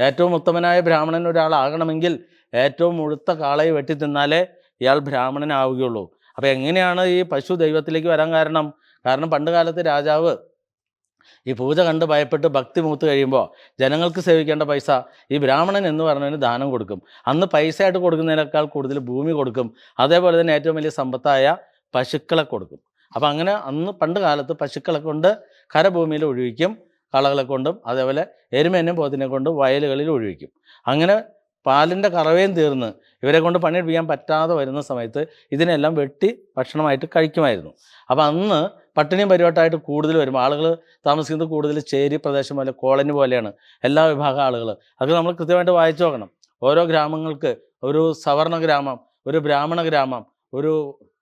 ഏറ്റവും ഉത്തമനായ ബ്രാഹ്മണൻ ഒരാളാകണമെങ്കിൽ ഏറ്റവും മുഴുത്ത കാളയെ വെട്ടി തിന്നാലേ ഇയാൾ ബ്രാഹ്മണനാവുകയുള്ളൂ. അപ്പോൾ എങ്ങനെയാണ് ഈ പശു ദൈവത്തിലേക്ക് വരാൻ കാരണം? കാരണം പണ്ട് കാലത്ത് രാജാവ് ഈ പൂജ കണ്ട് ഭയപ്പെട്ട് ഭക്തി മൂത്ത് കഴിയുമ്പോൾ ജനങ്ങൾക്ക് സേവിക്കേണ്ട പൈസ ഈ ബ്രാഹ്മണൻ എന്ന് പറഞ്ഞതിന് ദാനം കൊടുക്കും. അന്ന് പൈസയായിട്ട് കൊടുക്കുന്നതിനേക്കാൾ കൂടുതൽ ഭൂമി കൊടുക്കും. അതേപോലെ തന്നെ ഏറ്റവും വലിയ സമ്പത്തായ പശുക്കളെ കൊടുക്കും. അപ്പം അങ്ങനെ അന്ന് പണ്ട് കാലത്ത് പശുക്കളെ കൊണ്ട് കരഭൂമിയിൽ ഒഴിവിക്കും. കളകളെ കൊണ്ടും അതേപോലെ എരുമേനും പോത്തിനെ കൊണ്ടും വയലുകളിൽ ഒഴിവിക്കും അങ്ങനെ പാലിന്റെ കറവയും തീർന്ന് ഇവരെ കൊണ്ട് പണിയെടുപ്പിക്കാൻ പറ്റാതെ വരുന്ന സമയത്ത് ഇതിനെല്ലാം വെട്ടി ഭക്ഷണമായിട്ട് കഴിക്കുമായിരുന്നു. അപ്പോൾ അന്ന് പട്ടിണിയും പരിവട്ടമായിട്ട് കൂടുതൽ വരും. ആളുകൾ താമസിക്കുന്നത് കൂടുതൽ ചേരി പ്രദേശം പോലെ കോളനി പോലെയാണ്. എല്ലാ വിഭാഗം ആളുകൾ അതൊക്കെ നമ്മൾ കൃത്യമായിട്ട് വായിച്ചു നോക്കണം. ഓരോ ഗ്രാമങ്ങൾക്ക് ഒരു സവർണ ഗ്രാമം ഒരു ബ്രാഹ്മണ ഗ്രാമം ഒരു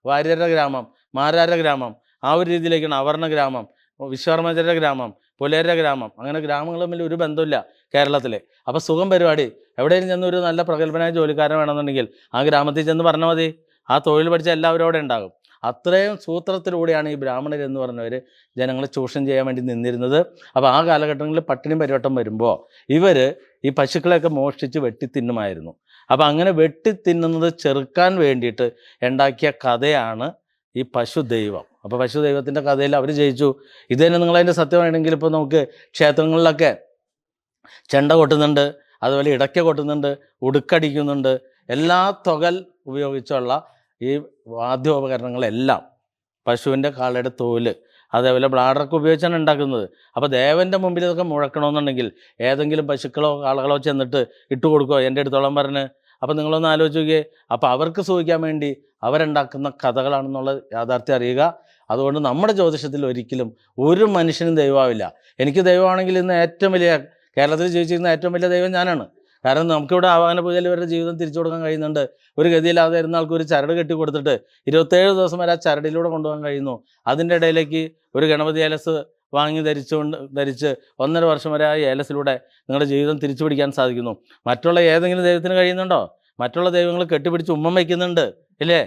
വാര്യര ഗ്രാമം മാരാര ഗ്രാമം ആ ഒരു രീതിയിലേക്കാണ് അവർണ ഗ്രാമം വിശ്വർമ്മചര ഗ്രാമം പുലേര ഗ്രാമം. അങ്ങനെ ഗ്രാമങ്ങൾ തമ്മിൽ ഒരു ബന്ധമില്ല കേരളത്തിലെ. അപ്പോൾ സുഖം പരിപാടി. എവിടെയെങ്കിലും ചെന്ന് ഒരു നല്ല പ്രഗത്ഭനായ ജോലിക്കാരൻ വേണമെന്നുണ്ടെങ്കിൽ ആ ഗ്രാമത്തിൽ ചെന്ന് പറഞ്ഞാൽ മതി. ആ തൊഴിൽ പഠിച്ച എല്ലാവരും അവിടെ ഉണ്ടാകും. അത്രയും സൂത്രത്തിലൂടെയാണ് ഈ ബ്രാഹ്മണർ എന്ന് പറഞ്ഞവർ ജനങ്ങളെ ചൂഷണം ചെയ്യാൻ വേണ്ടി നിന്നിരുന്നത്. അപ്പോൾ ആ കാലഘട്ടങ്ങളിൽ പട്ടിണി പരിവട്ടം വരുമ്പോൾ ഇവർ ഈ പശുക്കളെയൊക്കെ മോഷ്ടിച്ച് വെട്ടിത്തിന്നുമായിരുന്നു. അപ്പോൾ അങ്ങനെ വെട്ടിത്തിന്നുന്നത് ചെറുക്കാൻ വേണ്ടിയിട്ട് ഉണ്ടാക്കിയ കഥയാണ് ഈ പശു ദൈവം അപ്പോൾ പശു ദൈവത്തിന്റെ കഥയിൽ അവർ ജയിച്ചു. ഇത് തന്നെ നിങ്ങളതിന്റെ സത്യമാണെങ്കിൽ ഇപ്പോൾ നമുക്ക് ക്ഷേത്രങ്ങളിലൊക്കെ ചെണ്ട കൊട്ടുന്നുണ്ട് അതുപോലെ ഇടയ്ക്ക കൊട്ടുന്നുണ്ട് ഉടുക്കടിക്കുന്നുണ്ട് എല്ലാ തുകൽ ഉപയോഗിച്ചുള്ള ഈ വാദ്യോപകരണങ്ങളെല്ലാം പശുവിന്റെ കാളയുടെ തോൽ അതേപോലെ ബ്ലാഡറൊക്കെ ഉപയോഗിച്ചാണ് ഉണ്ടാക്കുന്നത്. അപ്പോൾ ദേവന്റെ മുമ്പിൽ ഇതൊക്കെ മുഴക്കണമെന്നുണ്ടെങ്കിൽ ഏതെങ്കിലും പശുക്കളോ കാളകളോ ചെന്നിട്ട് ഇട്ട് കൊടുക്കുമോ എന്റെ അടുത്തോളം പറഞ്ഞ്. അപ്പോൾ നിങ്ങളൊന്ന് ആലോചിക്കുകയെ അപ്പോൾ അവർക്ക് സൂഹിക്കാൻ വേണ്ടി അവരുണ്ടാക്കുന്ന കഥകളാണെന്നുള്ള യാഥാർത്ഥ്യം അറിയുക. അതുകൊണ്ട് നമ്മുടെ ജ്യോതിഷത്തിൽ ഒരിക്കലും ഒരു മനുഷ്യനും ദൈവമാവില്ല. എനിക്ക് ദൈവമാണെങ്കിൽ ഇന്ന് ഏറ്റവും വലിയ കേരളത്തിൽ ജീവിച്ചിരുന്ന ഏറ്റവും വലിയ ദൈവം ഞാനാണ്. കാരണം നമുക്കിവിടെ ആവാഹന പൂജയിൽ ഇവരുടെ ജീവിതം തിരിച്ചു കൊടുക്കാൻ കഴിയുന്നുണ്ട്. ഒരു ഗതിയില്ലാതെ ഇരുന്ന ആൾക്ക് ഒരു ചരട് കെട്ടി കൊടുത്തിട്ട് ഇരുപത്തേഴ് ദിവസം വരെ ആ ചരടിലൂടെ കൊണ്ടുപോകാൻ കഴിയുന്നു. അതിന്റെ ഇടയിലേക്ക് ഒരു ഗണപതി ഏലസ് വാങ്ങി ധരിച്ചുകൊണ്ട് ധരിച്ച് ഒന്നര വർഷം വരെ ആ ഏലസിലൂടെ നിങ്ങളുടെ ജീവിതം തിരിച്ചു പിടിക്കാൻ സാധിക്കുന്നു. മറ്റുള്ള ഏതെങ്കിലും ദൈവത്തിന് കഴിയുന്നുണ്ടോ? മറ്റുള്ള ദൈവങ്ങൾ കെട്ടിപ്പിടിച്ച് ഉമ്മം വയ്ക്കുന്നുണ്ട്. ഇല്ലേ?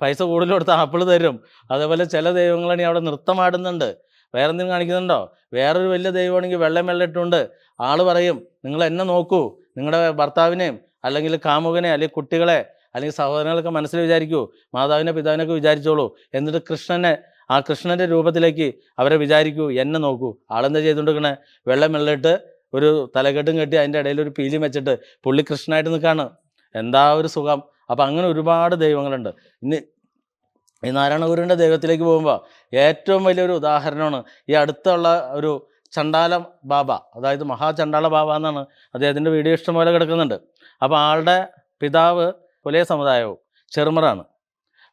പൈസ കൂടുതൽ കൊടുത്ത് ആപ്പിൾ തരും. അതേപോലെ ചില ദൈവങ്ങളാണെങ്കിൽ അവിടെ നൃത്തമാടുന്നുണ്ട്. വേറെ എന്തെങ്കിലും കാണിക്കുന്നുണ്ടോ? വേറൊരു വലിയ ദൈവമാണെങ്കിൽ വെള്ളം വെള്ളം ഇട്ടുണ്ട് ആൾ പറയും നിങ്ങൾ എന്നെ നോക്കൂ. നിങ്ങളുടെ ഭർത്താവിനെയും അല്ലെങ്കിൽ കാമുകനെ അല്ലെങ്കിൽ കുട്ടികളെ അല്ലെങ്കിൽ സഹോദരങ്ങളൊക്കെ മനസ്സിൽ വിചാരിക്കൂ. മാതാവിനെ പിതാവിനൊക്കെ വിചാരിച്ചോളൂ. എന്നിട്ട് കൃഷ്ണനെ ആ കൃഷ്ണന്റെ രൂപത്തിലേക്ക് അവരെ വിചാരിക്കൂ. എന്നെ നോക്കൂ. ആളെന്താ ചെയ്തുകൊണ്ടിരിക്കണേ? വെള്ളം വെള്ളിട്ട് ഒരു തലകെട്ടും കെട്ടി അതിന്റെ ഇടയിൽ ഒരു പീലിയും വെച്ചിട്ട് പുള്ളി കൃഷ്ണനായിട്ട് നിൽക്കുകയാണ് എന്താ ഒരു സുഖം? അപ്പം അങ്ങനെ ഒരുപാട് ദൈവങ്ങളുണ്ട്. ഇന്ന് ഈ നാരായണഗുരുവിന്റെ ദൈവത്തിലേക്ക് പോകുമ്പോൾ ഏറ്റവും വലിയൊരു ഉദാഹരണമാണ് ഈ അടുത്തുള്ള ഒരു ചണ്ടാല ബാബ. അതായത് മഹാചണ്ടാള ബാബ എന്നാണ് അദ്ദേഹത്തിന്റെ വീഡിയോ ഇഷ്ടംപോലെ കിടക്കുന്നുണ്ട്. അപ്പോൾ ആളുടെ പിതാവ് പുലയ സമുദായവും ചെറുമറാണ്.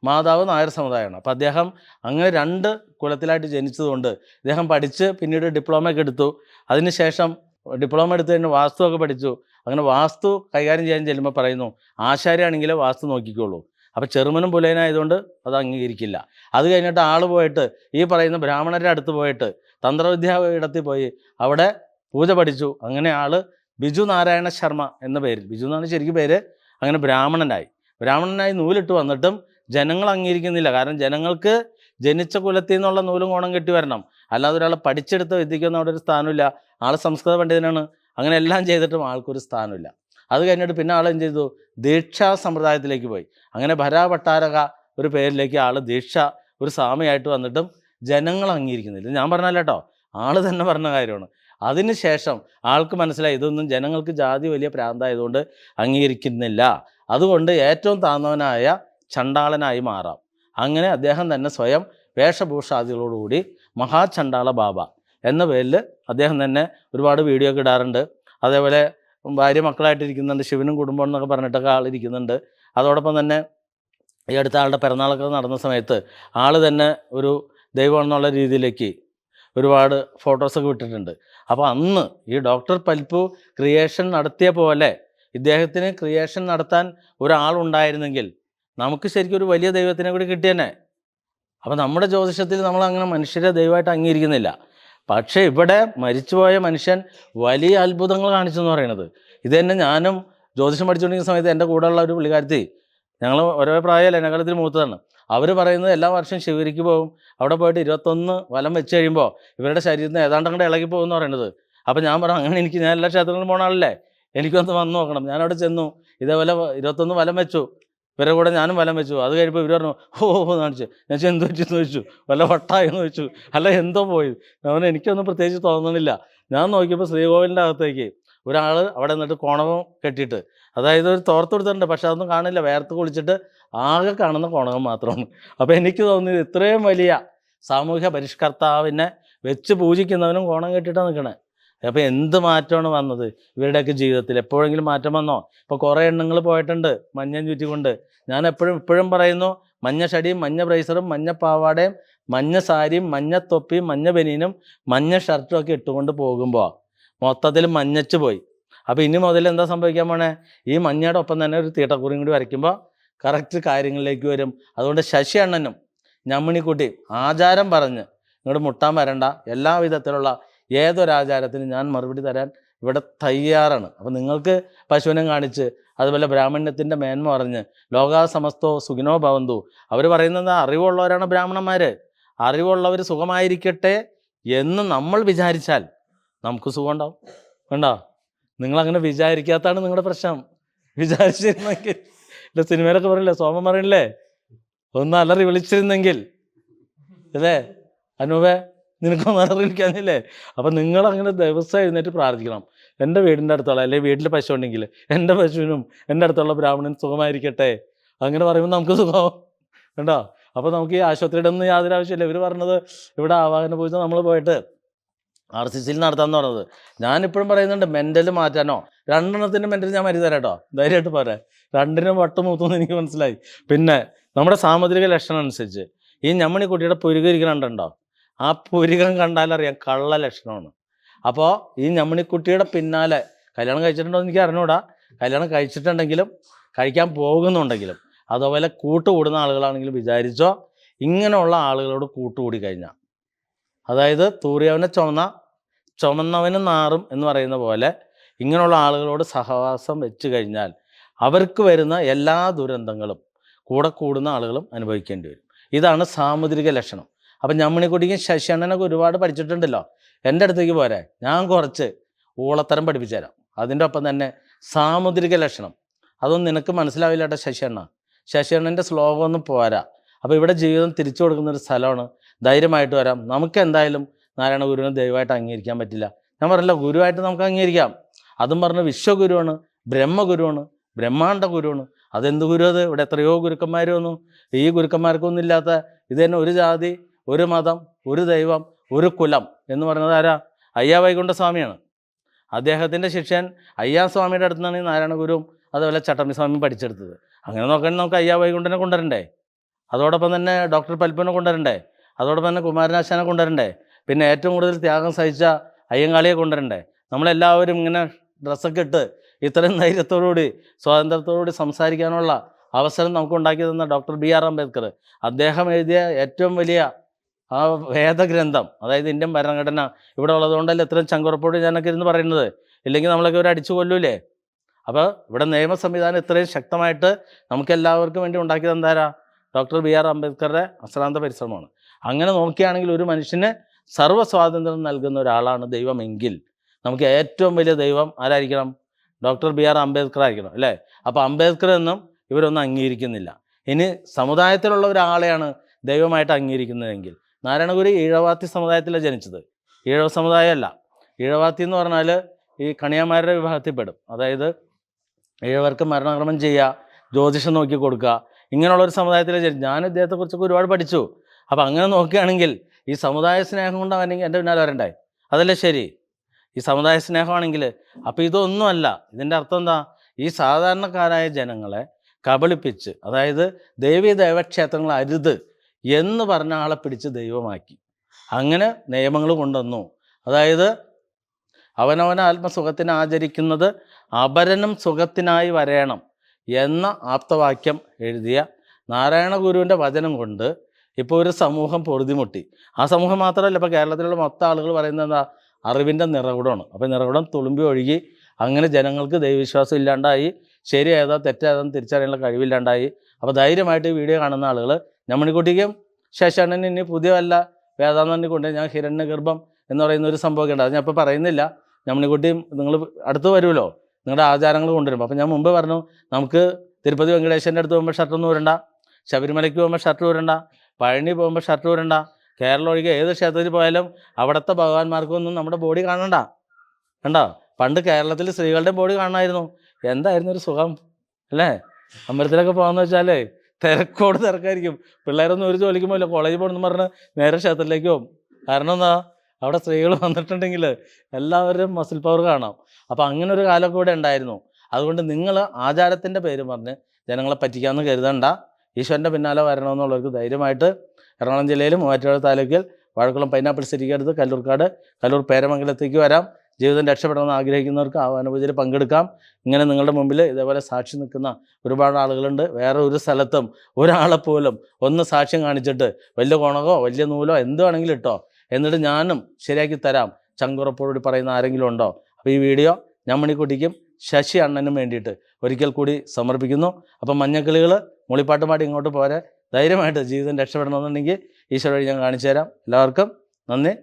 മാതാവ് നായർ സമുദായമാണ്. അപ്പോൾ അദ്ദേഹം അങ്ങനെ രണ്ട് കുലത്തിലായിട്ട് ജനിച്ചതുകൊണ്ട് അദ്ദേഹം പഠിച്ച് പിന്നീട് ഡിപ്ലോമയൊക്കെ എടുത്തു. അതിനുശേഷം ഡിപ്ലോമ എടുത്തു കഴിഞ്ഞ് വാസ്തുവൊക്കെ പഠിച്ചു. അങ്ങനെ വാസ്തു കൈകാര്യം ചെയ്യാൻ ചെല്ലുമ്പോൾ പറയുന്നു ആശാരിയാണെങ്കിൽ വാസ്തു നോക്കിക്കോളൂ. അപ്പോൾ ചെറുമനും പുലയനായതുകൊണ്ട് അത് അംഗീകരിക്കില്ല. അത് കഴിഞ്ഞിട്ട് ആൾ പോയിട്ട് ഈ പറയുന്ന ബ്രാഹ്മണരുടെ അടുത്ത് പോയിട്ട് തന്ത്രവിദ്യാ പോയി അവിടെ പൂജ പഠിച്ചു. അങ്ങനെ ആൾ ബിജു നാരായണ ശർമ്മ എന്ന പേരിൽ ബിജു എന്നാണ് ശരിക്കും പേര് അങ്ങനെ ബ്രാഹ്മണനായി. ബ്രാഹ്മണനായി നൂലിട്ട് വന്നിട്ടും ജനങ്ങൾ അംഗീകരിക്കുന്നില്ല. കാരണം ജനങ്ങൾക്ക് ജനിച്ച കുലത്തിൽ നിന്നുള്ള നൂലും കോണം കെട്ടി വരണം അല്ലാതെ ഒരാൾ പഠിച്ചെടുത്ത വിദ്യയ്ക്കൊന്നും അവിടെ ഒരു സ്ഥാനമില്ല. ആൾ സംസ്കൃത പണ്ഡിതനാണ്. അങ്ങനെ എല്ലാം ചെയ്തിട്ടും ആൾക്കൊരു സ്ഥാനമില്ല. അത് കഴിഞ്ഞിട്ട് പിന്നെ ആൾ ചെയ്തു? ദീക്ഷാ സമ്പ്രദായത്തിലേക്ക് പോയി. അങ്ങനെ ഭരാവട്ടാരക ഒരു പേരിലേക്ക് ആൾ ദീക്ഷ ഒരു സാമയായിട്ട് വന്നിട്ടും ജനങ്ങൾ അംഗീകരിക്കുന്നില്ല. ഞാൻ പറഞ്ഞല്ല കേട്ടോ. ആൾ തന്നെ പറഞ്ഞ കാര്യമാണ്. അതിനുശേഷം ആൾക്ക് മനസ്സിലായി ഇതൊന്നും ജനങ്ങൾക്ക് ജാതി വലിയ പ്രാന്തായതുകൊണ്ട് അംഗീകരിക്കുന്നില്ല. അതുകൊണ്ട് ഏറ്റവും താന്നവനായ ചണ്ടാളനായി മാറാം. അങ്ങനെ അദ്ദേഹം തന്നെ സ്വയം വേഷഭൂഷാദികളോടുകൂടി മഹാചണ്ടാള ബാബ. എന്ന പേരിൽ അദ്ദേഹം തന്നെ ഒരുപാട് വീഡിയോ ഒക്കെ ഇടാറുണ്ട്. അതേപോലെ ഭാര്യ മക്കളായിട്ടിരിക്കുന്നുണ്ട് ശിവനും കുടുംബം എന്നൊക്കെ പറഞ്ഞിട്ടൊക്കെ ആളിരിക്കുന്നുണ്ട് അതോടൊപ്പം തന്നെ ഈ അടുത്ത ആളുടെ പിറന്നാളൊക്കെ നടന്ന സമയത്ത് ആൾ തന്നെ ഒരു ദൈവം രീതിയിലേക്ക് ഒരുപാട് ഫോട്ടോസൊക്കെ വിട്ടിട്ടുണ്ട്. അപ്പോൾ അന്ന് ഈ ഡോക്ടർ പൽപ്പു ക്രിയേഷൻ നടത്തിയ പോലെ ഇദ്ദേഹത്തിന് ക്രിയേഷൻ നടത്താൻ ഒരാളുണ്ടായിരുന്നെങ്കിൽ നമുക്ക് ശരിക്കും ഒരു വലിയ ദൈവത്തിനെ കൂടി കിട്ടിയനെ. അപ്പോൾ നമ്മുടെ ജ്യോതിഷത്തിൽ നമ്മൾ അങ്ങനെ മനുഷ്യരെ ദൈവമായിട്ട് അംഗീകരിക്കുന്നില്ല. പക്ഷേ ഇവിടെ മരിച്ചുപോയ മനുഷ്യൻ വലിയ അത്ഭുതങ്ങൾ കാണിച്ചു എന്ന് പറയുന്നത്. ഇത് തന്നെ ഞാനും ജ്യോതിഷം പഠിച്ചുകൊണ്ടിരിക്കുന്ന സമയത്ത് എന്റെ കൂടെയുള്ള ഒരു പുള്ളിക്കാരത്തി ഞങ്ങൾ ഒരേ പ്രായമല്ല എന്നെക്കാലത്തിൽ മൂത്തതാണ്. അവർ പറയുന്നത് എല്ലാ വർഷവും ശിവരിക്ക് പോകും. അവിടെ പോയിട്ട് ഇരുപത്തൊന്ന് വലം വെച്ച് കഴിയുമ്പോൾ ഇവരുടെ ശരീരത്തിന് ഏതാണ്ട് അങ്ങോട്ട് ഇളകി പോകും എന്ന് പറയുന്നത്. അപ്പോൾ ഞാൻ പറഞ്ഞു അങ്ങനെ എനിക്ക് ഞാൻ എല്ലാ ക്ഷേത്രങ്ങളിലും പോണ ആളല്ലേ? എനിക്കൊന്ന് വന്ന് നോക്കണം. ഞാനവിടെ ചെന്നു. ഇതേപോലെ ഇരുപത്തൊന്ന് വലം വെച്ചു. ഇവരുടെ കൂടെ ഞാനും വലം വെച്ചു. അത് കഴിയുമ്പോൾ ഇവർ പറഞ്ഞു ഓ ഓ കാണിച്ചു. ഞാൻ എന്ത് വെച്ചു ചോദിച്ചു? വല്ല വട്ടായെന്ന് ചോദിച്ചു. അല്ല എന്തോ പോയി. അവന് എനിക്കൊന്നും പ്രത്യേകിച്ച് തോന്നണില്ല. ഞാൻ നോക്കിയപ്പോൾ ശ്രീകോവിലിന്റെ അകത്തേക്ക് ഒരാൾ അവിടെ നിന്നിട്ട് കോണകം കെട്ടിയിട്ട് അതായത് ഒരു തോർത്ത് കൊടുത്തിട്ടുണ്ട് പക്ഷെ അതൊന്നും കാണില്ല. വേർത്ത് കുളിച്ചിട്ട് ആകെ കാണുന്ന കോണകം മാത്രമാണ്. അപ്പോൾ എനിക്ക് തോന്നിയത് ഇത്രയും വലിയ സാമൂഹ്യ പരിഷ്കർത്താവിനെ വെച്ച് പൂജിക്കുന്നവനും കോണം കെട്ടിയിട്ടാണ് നിൽക്കണേ അപ്പോൾ എന്ത് മാറ്റമാണ് വന്നത്? ഇവരുടെയൊക്കെ ജീവിതത്തിൽ എപ്പോഴെങ്കിലും മാറ്റം വന്നോ? ഇപ്പോൾ കുറേ എണ്ണങ്ങൾ പോയിട്ടുണ്ട് മഞ്ഞൻ ചുറ്റിക്കൊണ്ട്. ഞാൻ എപ്പോഴും ഇപ്പോഴും പറയുന്നു മഞ്ഞ ഷടിയും മഞ്ഞ ബ്രൈസറും മഞ്ഞ പാവാടയും മഞ്ഞ സാരിയും മഞ്ഞ തൊപ്പിയും മഞ്ഞ ബനീനും മഞ്ഞ ഷർട്ടും ഒക്കെ ഇട്ടുകൊണ്ട് പോകുമ്പോൾ മൊത്തത്തിൽ മഞ്ഞച്ച് പോയി. അപ്പോൾ ഇനി മുതൽ എന്താ സംഭവിക്കാൻ പോണേ? ഈ മഞ്ഞയുടെ ഒപ്പം തന്നെ ഒരു തീട്ടക്കുറിയും കൂടി വരയ്ക്കുമ്പോൾ കറക്റ്റ് കാര്യങ്ങളിലേക്ക് വരും. അതുകൊണ്ട് ശശി അണ്ണനും ഞമ്മണിക്കുട്ടിയും ആചാരം പറഞ്ഞ് ഇങ്ങോട്ട് മുട്ടാൻ വരണ്ട. എല്ലാ വിധത്തിലുള്ള ഏതൊരാചാരത്തിനും ഞാൻ മറുപടി തരാൻ ഇവിടെ തയ്യാറാണ്. അപ്പം നിങ്ങൾക്ക് പശുവിനെ കാണിച്ച് അതുപോലെ ബ്രാഹ്മണ്യത്തിന്റെ മേന്മ പറഞ്ഞ് ലോകാ സമസ്തോ സുഖിനോ ഭവന്തു. അവർ പറയുന്നത് അറിവുള്ളവരാണ് ബ്രാഹ്മണന്മാർ അറിവുള്ളവർ സുഖമായിരിക്കട്ടെ എന്ന് നമ്മൾ വിചാരിച്ചാൽ നമുക്ക് സുഖം ഉണ്ടാവും. വേണ്ടോ നിങ്ങളങ്ങനെ വിചാരിക്കാത്താണ് നിങ്ങളുടെ പ്രശ്നം. വിചാരിച്ചിരുന്നെങ്കിൽ ഇല്ല സിനിമയിലൊക്കെ പറയില്ലേ സോമൻ പറയില്ലേ ഒന്ന് അലറി വിളിച്ചിരുന്നെങ്കിൽ അല്ലേ അനൂപേ? നിനക്കൊന്ന് അലറി വിളിക്കാനില്ലേ അപ്പം നിങ്ങളങ്ങനെ ദിവസം എഴുന്നേറ്റ് പ്രാർത്ഥിക്കണം. എന്റെ വീടിന്റെ അടുത്തുള്ള അല്ലെങ്കിൽ വീട്ടിൽ പശു ഉണ്ടെങ്കിൽ എന്റെ പശുവിനും എന്റെ അടുത്തുള്ള ബ്രാഹ്മണൻ സുഖമായിരിക്കട്ടെ. അങ്ങനെ പറയുമ്പോൾ നമുക്ക് സുഖമാവും. കണ്ടോ? അപ്പോൾ നമുക്ക് ഈ ആശുപത്രിയുടെ ഒന്നും യാതൊരു ആവശ്യമില്ല ഇവർ പറഞ്ഞത് ഇവിടെ ആവാഹന പൂജ നമ്മൾ പോയിട്ട് ആർ സി സിയിൽ നടത്താമെന്ന് പറഞ്ഞത്. ഞാനിപ്പോഴും പറയുന്നുണ്ട് മെന്റൽ മാറ്റാനോ? രണ്ടെണ്ണത്തിന്റെ മെന്റൽ ഞാൻ മരുന്ന് തരാം കേട്ടോ ധൈര്യമായിട്ട് പോരെ. രണ്ടിനും വട്ടം മൂത്തെന്ന് എനിക്ക് മനസ്സിലായി. പിന്നെ നമ്മുടെ സാമുദ്രിക ലക്ഷണം അനുസരിച്ച് ഈ ഞമ്മണി കുട്ടിയുടെ പുരുക ഇരിക്കണുണ്ടോ ആ പുരികം കണ്ടാലറിയാം കള്ള ലക്ഷണമാണ്. അപ്പോൾ ഈ ഞമ്മണിക്കുട്ടിയുടെ പിന്നാലെ കല്യാണം കഴിച്ചിട്ടുണ്ടോ എന്ന് എനിക്ക് അറിഞ്ഞൂടാ. കല്യാണം കഴിച്ചിട്ടുണ്ടെങ്കിലും കഴിക്കാൻ പോകുന്നുണ്ടെങ്കിലും അതുപോലെ കൂട്ടുകൂടുന്ന ആളുകളാണെങ്കിലും വിചാരിച്ചോ ഇങ്ങനെയുള്ള ആളുകളോട് കൂട്ടുകൂടി കഴിഞ്ഞാൽ അതായത് തൂറിയവനെ ചുമന്ന ചുമന്നവന് നാറും എന്ന് പറയുന്ന പോലെ ഇങ്ങനെയുള്ള ആളുകളോട് സഹവാസം വെച്ച് കഴിഞ്ഞാൽ അവർക്ക് വരുന്ന എല്ലാ ദുരന്തങ്ങളും കൂടെ കൂടുന്ന ആളുകളും അനുഭവിക്കേണ്ടി വരും. ഇതാണ് സാമുദ്രിക ലക്ഷണം. അപ്പം ഞമ്മണിക്കുട്ടിക്കും ശശിയണ്ണനൊക്കെ ഒരുപാട് പഠിച്ചിട്ടുണ്ടല്ലോ. എന്റെ അടുത്തേക്ക് പോരെ. ഞാൻ കുറച്ച് ഊളത്തരം പഠിപ്പിച്ചു തരാം അതിന്റെ ഒപ്പം തന്നെ സാമുദ്രിക ലക്ഷണം. അതൊന്നും നിനക്ക് മനസ്സിലാവില്ല കേട്ടോ ശശിയണ്ണ. ശശിയണ്ണന്റെ ശ്ലോകമൊന്നും പോരാ. അപ്പോൾ ഇവിടെ ജീവിതം തിരിച്ചു കൊടുക്കുന്ന ഒരു സ്ഥലമാണ്. ധൈര്യമായിട്ട് വരാം. നമുക്ക് എന്തായാലും നാരായണ ഗുരുവിനെ ദൈവമായിട്ട് അംഗീകരിക്കാൻ പറ്റില്ല. ഞാൻ പറഞ്ഞല്ലോ ഗുരുവായിട്ട് നമുക്ക് അംഗീകരിക്കാം. അതും പറഞ്ഞ് വിശ്വഗുരുവാണ് ബ്രഹ്മഗുരുവാണ് ബ്രഹ്മാണ്ട ഗുരുവാണ് അതെന്ത് ഗുരു അത്? ഇവിടെ എത്രയോ ഗുരുക്കന്മാർ വന്നു. ഈ ഗുരുക്കന്മാർക്കൊന്നും ഇല്ലാത്ത ഇത് തന്നെ ഒരു ജാതി ഒരു മതം ഒരു ദൈവം ഒരു കുലം എന്ന് പറയുന്നത് ആരാ? അയ്യാ വൈകുണ്ഠ സ്വാമിയാണ് അദ്ദേഹത്തിന്റെ ശിഷ്യൻ അയ്യാ സ്വാമിയുടെ അടുത്ത് നിന്നാണ് ഈ നാരായണ ഗുരുവും അതുപോലെ ചട്ടമ്പി സ്വാമിയും പഠിച്ചെടുത്തത്. അങ്ങനെ നോക്കുകയാണെങ്കിൽ നമുക്ക് അയ്യാ വൈകുണ്ഠനെ കൊണ്ടുവരണ്ടേ? അതോടൊപ്പം തന്നെ ഡോക്ടർ പൽപ്പനെ കൊണ്ടുവരണ്ടേ? അതോടൊപ്പം തന്നെ കുമാരനാശാനെ കൊണ്ടുവരണ്ടേ? പിന്നെ ഏറ്റവും കൂടുതൽ ത്യാഗം സഹിച്ച അയ്യങ്കാളിയെ കൊണ്ടുവരണ്ടേ? നമ്മളെല്ലാവരും ഇങ്ങനെ ഡ്രസ്സൊക്കെ ഇട്ട് ഇത്രയും ധൈര്യത്തോടുകൂടി സ്വാതന്ത്ര്യത്തോടുകൂടി സംസാരിക്കാനുള്ള അവസരം നമുക്ക് ഉണ്ടാക്കി തന്ന ഡോക്ടർ ബി ആർ അംബേദ്കർ. അദ്ദേഹം എഴുതിയ ഏറ്റവും വലിയ ആ വേദഗ്രന്ഥം അതായത് ഇന്ത്യൻ ഭരണഘടന ഇവിടെ ഉള്ളതുകൊണ്ടല്ലേ ഇത്രയും ചങ്കുറപ്പോട് ഞാനൊക്കെ ഇരുന്ന് പറയുന്നത്? ഇല്ലെങ്കിൽ നമ്മളൊക്കെ ഒരു അടിച്ചു കൊല്ലൂലേ? അപ്പോൾ ഇവിടെ നിയമ സംവിധാനം ഇത്രയും ശക്തമായിട്ട് നമുക്ക് എല്ലാവർക്കും വേണ്ടി ഉണ്ടാക്കി തന്നാരാ ഡോക്ടർ ബി ആർ അംബേദ്കറുടെ അശ്രാന്ത പരിശ്രമമാണ്. അങ്ങനെ നോക്കുകയാണെങ്കിൽ ഒരു മനുഷ്യന് സർവ സ്വാതന്ത്ര്യം നൽകുന്ന ഒരാളാണ് ദൈവമെങ്കിൽ നമുക്ക് ഏറ്റവും വലിയ ദൈവം ആരായിരിക്കണം? ഡോക്ടർ ബി ആർ അംബേദ്കർ ആയിരിക്കണം അല്ലേ? അപ്പോൾ അംബേദ്കർ എന്നും ഇവരൊന്നും അംഗീകരിക്കുന്നില്ല. ഇനി സമുദായത്തിലുള്ള ഒരാളെയാണ് ദൈവമായിട്ട് അംഗീകരിക്കുന്നതെങ്കിൽ നാരായണഗുരു ഈഴവാത്തി സമുദായത്തിലാണ് ജനിച്ചത്. ഈഴവ സമുദായമല്ല. ഈഴവാത്തി എന്ന് പറഞ്ഞാൽ ഈ കണിയാന്മാരുടെ വിഭാഗത്തിൽപ്പെടും. അതായത് ഈഴവർക്ക് മരണക്രമം ചെയ്യുക ജ്യോതിഷം നോക്കി കൊടുക്കുക ഇങ്ങനെയുള്ള ഒരു സമുദായത്തിലെ ജനിച്ചു ഞാൻ ഇദ്ദേഹത്തെക്കുറിച്ചൊക്കെ ഒരുപാട് പഠിച്ചു. അപ്പോൾ അങ്ങനെ നോക്കുകയാണെങ്കിൽ ഈ സമുദായ സ്നേഹം കൊണ്ട് അവനെങ്കിൽ എന്റെ പിന്നാലെ വരണ്ടായി അതല്ലേ ശരി? ഈ സമുദായ സ്നേഹമാണെങ്കിൽ അപ്പോൾ ഇതൊന്നുമല്ല. ഇതിന്റെ അർത്ഥം എന്താ? ഈ സാധാരണക്കാരായ ജനങ്ങളെ കബളിപ്പിച്ച് അതായത് ദേവീ ദേവക്ഷേത്രങ്ങൾ അരുത് എന്ന് പറഞ്ഞ ആളെ പിടിച്ച് ദൈവമാക്കി. അങ്ങനെ നിയമങ്ങൾ കൊണ്ടുവന്നു. അതായത് അവനവൻ ആത്മസുഖത്തിന് ആചരിക്കുന്നത് അപരനും സുഖത്തിനായി വരേണം എന്ന ആപ്തവാക്യം എഴുതിയ നാരായണ ഗുരുവിന്റെ വചനം കൊണ്ട് ഇപ്പോൾ ഒരു സമൂഹം പൊറുതിമുട്ടി. ആ സമൂഹം മാത്രമല്ല ഇപ്പോൾ കേരളത്തിലുള്ള മൊത്തം ആളുകൾ പറയുന്നത് എന്താ? അറിവിന്റെ നിറകുടമാണ്. അപ്പോൾ നിറകുടം തുളുമ്പി ഒഴുകി അങ്ങനെ ജനങ്ങൾക്ക് ദൈവവിശ്വാസം ഇല്ലാണ്ടായി. ശരി ഏതാ തിരിച്ചറിയാനുള്ള കഴിവില്ലാണ്ടായി. അപ്പോൾ ധൈര്യമായിട്ട് വീഡിയോ കാണുന്ന ആളുകൾ ഞമ്മണിക്കുട്ടിക്കും ശേഷാണൻ ഇനി പുതിയ വല്ല വേദാന്തനെ കൊണ്ട് ഞാൻ ഹിരണ്യഗർഭം എന്ന് പറയുന്ന ഒരു സംഭവമൊക്കെ ഉണ്ട്. അത് ഞാൻ ഇപ്പോൾ പറയുന്നില്ല. ഞമ്മണിക്കുട്ടിയും നിങ്ങൾ അടുത്ത് വരുമല്ലോ. നിങ്ങളുടെ ആചാരങ്ങൾ കൊണ്ടുവരും. അപ്പം ഞാൻ മുമ്പ് പറഞ്ഞു നമുക്ക് തിരുപ്പതി വെങ്കടേശ്വരന്റെ അടുത്ത് പോകുമ്പോൾ ഷർട്ടൊന്നും ഊരണ്ട. ശബരിമലയ്ക്ക് പോകുമ്പോൾ ഷർട്ട് ഊരണ്ട. പഴനി പോകുമ്പോൾ ഷർട്ട് ഊരണ്ട. കേരളം ഒഴികെ ഏത് ക്ഷേത്രത്തിൽ പോയാലും അവിടുത്തെ ഭഗവാന്മാർക്കൊന്നും നമ്മുടെ ബോഡി കാണണ്ട. കണ്ടോ? പണ്ട് കേരളത്തിൽ സ്ത്രീകളുടെ ബോഡി കാണണമായിരുന്നു. എന്തായിരുന്നു ഒരു സുഖം? അല്ലേ? അമ്പലത്തിലൊക്കെ പോകാമെന്ന് വെച്ചാലേ തിരക്കോട് തിരക്കായിരിക്കും. പിള്ളേരൊന്നും ഒരു ജോലിക്ക് പോയില്ല കോളേജിൽ പോകണമെന്ന് പറഞ്ഞ് നേരെ ക്ഷേത്രത്തിലേക്ക് പോകും. കാരണം എന്താ? അവിടെ സ്ത്രീകൾ വന്നിട്ടുണ്ടെങ്കിൽ എല്ലാവരും മസിൽ പവർ കാണാം. അപ്പോൾ അങ്ങനെ ഒരു കാലമൊക്കെ ഇവിടെ ഉണ്ടായിരുന്നു. അതുകൊണ്ട് നിങ്ങൾ ആചാരത്തിന്റെ പേര് പറഞ്ഞ് ജനങ്ങളെ പറ്റിക്കാമെന്ന് കരുതണ്ട. ഈശ്വരന്റെ പിന്നാലെ വരണമെന്നുള്ളവർക്ക് ധൈര്യമായിട്ട് എറണാകുളം ജില്ലയിലും മൂവാറ്റുപുഴ താലൂക്കിൽ വാഴക്കുളം പൈനാപ്പിൾ സിറ്റിക്കടുത്ത് കല്ലൂർക്കാട് കല്ലൂർ പേരമംഗലത്തേക്ക് വരാം. ജീവിതം രക്ഷപ്പെടണമെന്ന് ആഗ്രഹിക്കുന്നവർക്ക് ആ അനുഭൂതിയിൽ പങ്കെടുക്കാം. ഇങ്ങനെ നിങ്ങളുടെ മുമ്പിൽ ഇതേപോലെ സാക്ഷി നിൽക്കുന്ന ഒരുപാട് ആളുകളുണ്ട്. വേറെ ഒരു സ്ഥലത്തും ഒരാളെപ്പോലും ഒന്ന് സാക്ഷ്യം കാണിച്ചിട്ട് വലിയ കുണകോ വലിയ നൂലോ എന്ത് വേണമെങ്കിലും ഇട്ടോ. എന്നിട്ട് ഞാനും ശരിയാക്കി തരാം. ചങ്കുറപ്പോടുകൂടി പറയുന്ന ആരെങ്കിലും ഉണ്ടോ? അപ്പോൾ ഈ വീഡിയോ ഞമ്മണിക്കുട്ടിക്കും ശശി അണ്ണനും വേണ്ടിയിട്ട് ഒരിക്കൽ കൂടി സമർപ്പിക്കുന്നു. അപ്പം മഞ്ഞക്കിളികൾ മുളിപ്പാട്ട് പാടി ഇങ്ങോട്ട് പോരെ. ധൈര്യമായിട്ട് ജീവിതം രക്ഷപ്പെടണമെന്നുണ്ടെങ്കിൽ ഈശ്വര വഴി ഞാൻ കാണിച്ചു തരാം എല്ലാവർക്കും നന്ദി.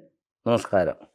നമസ്കാരം.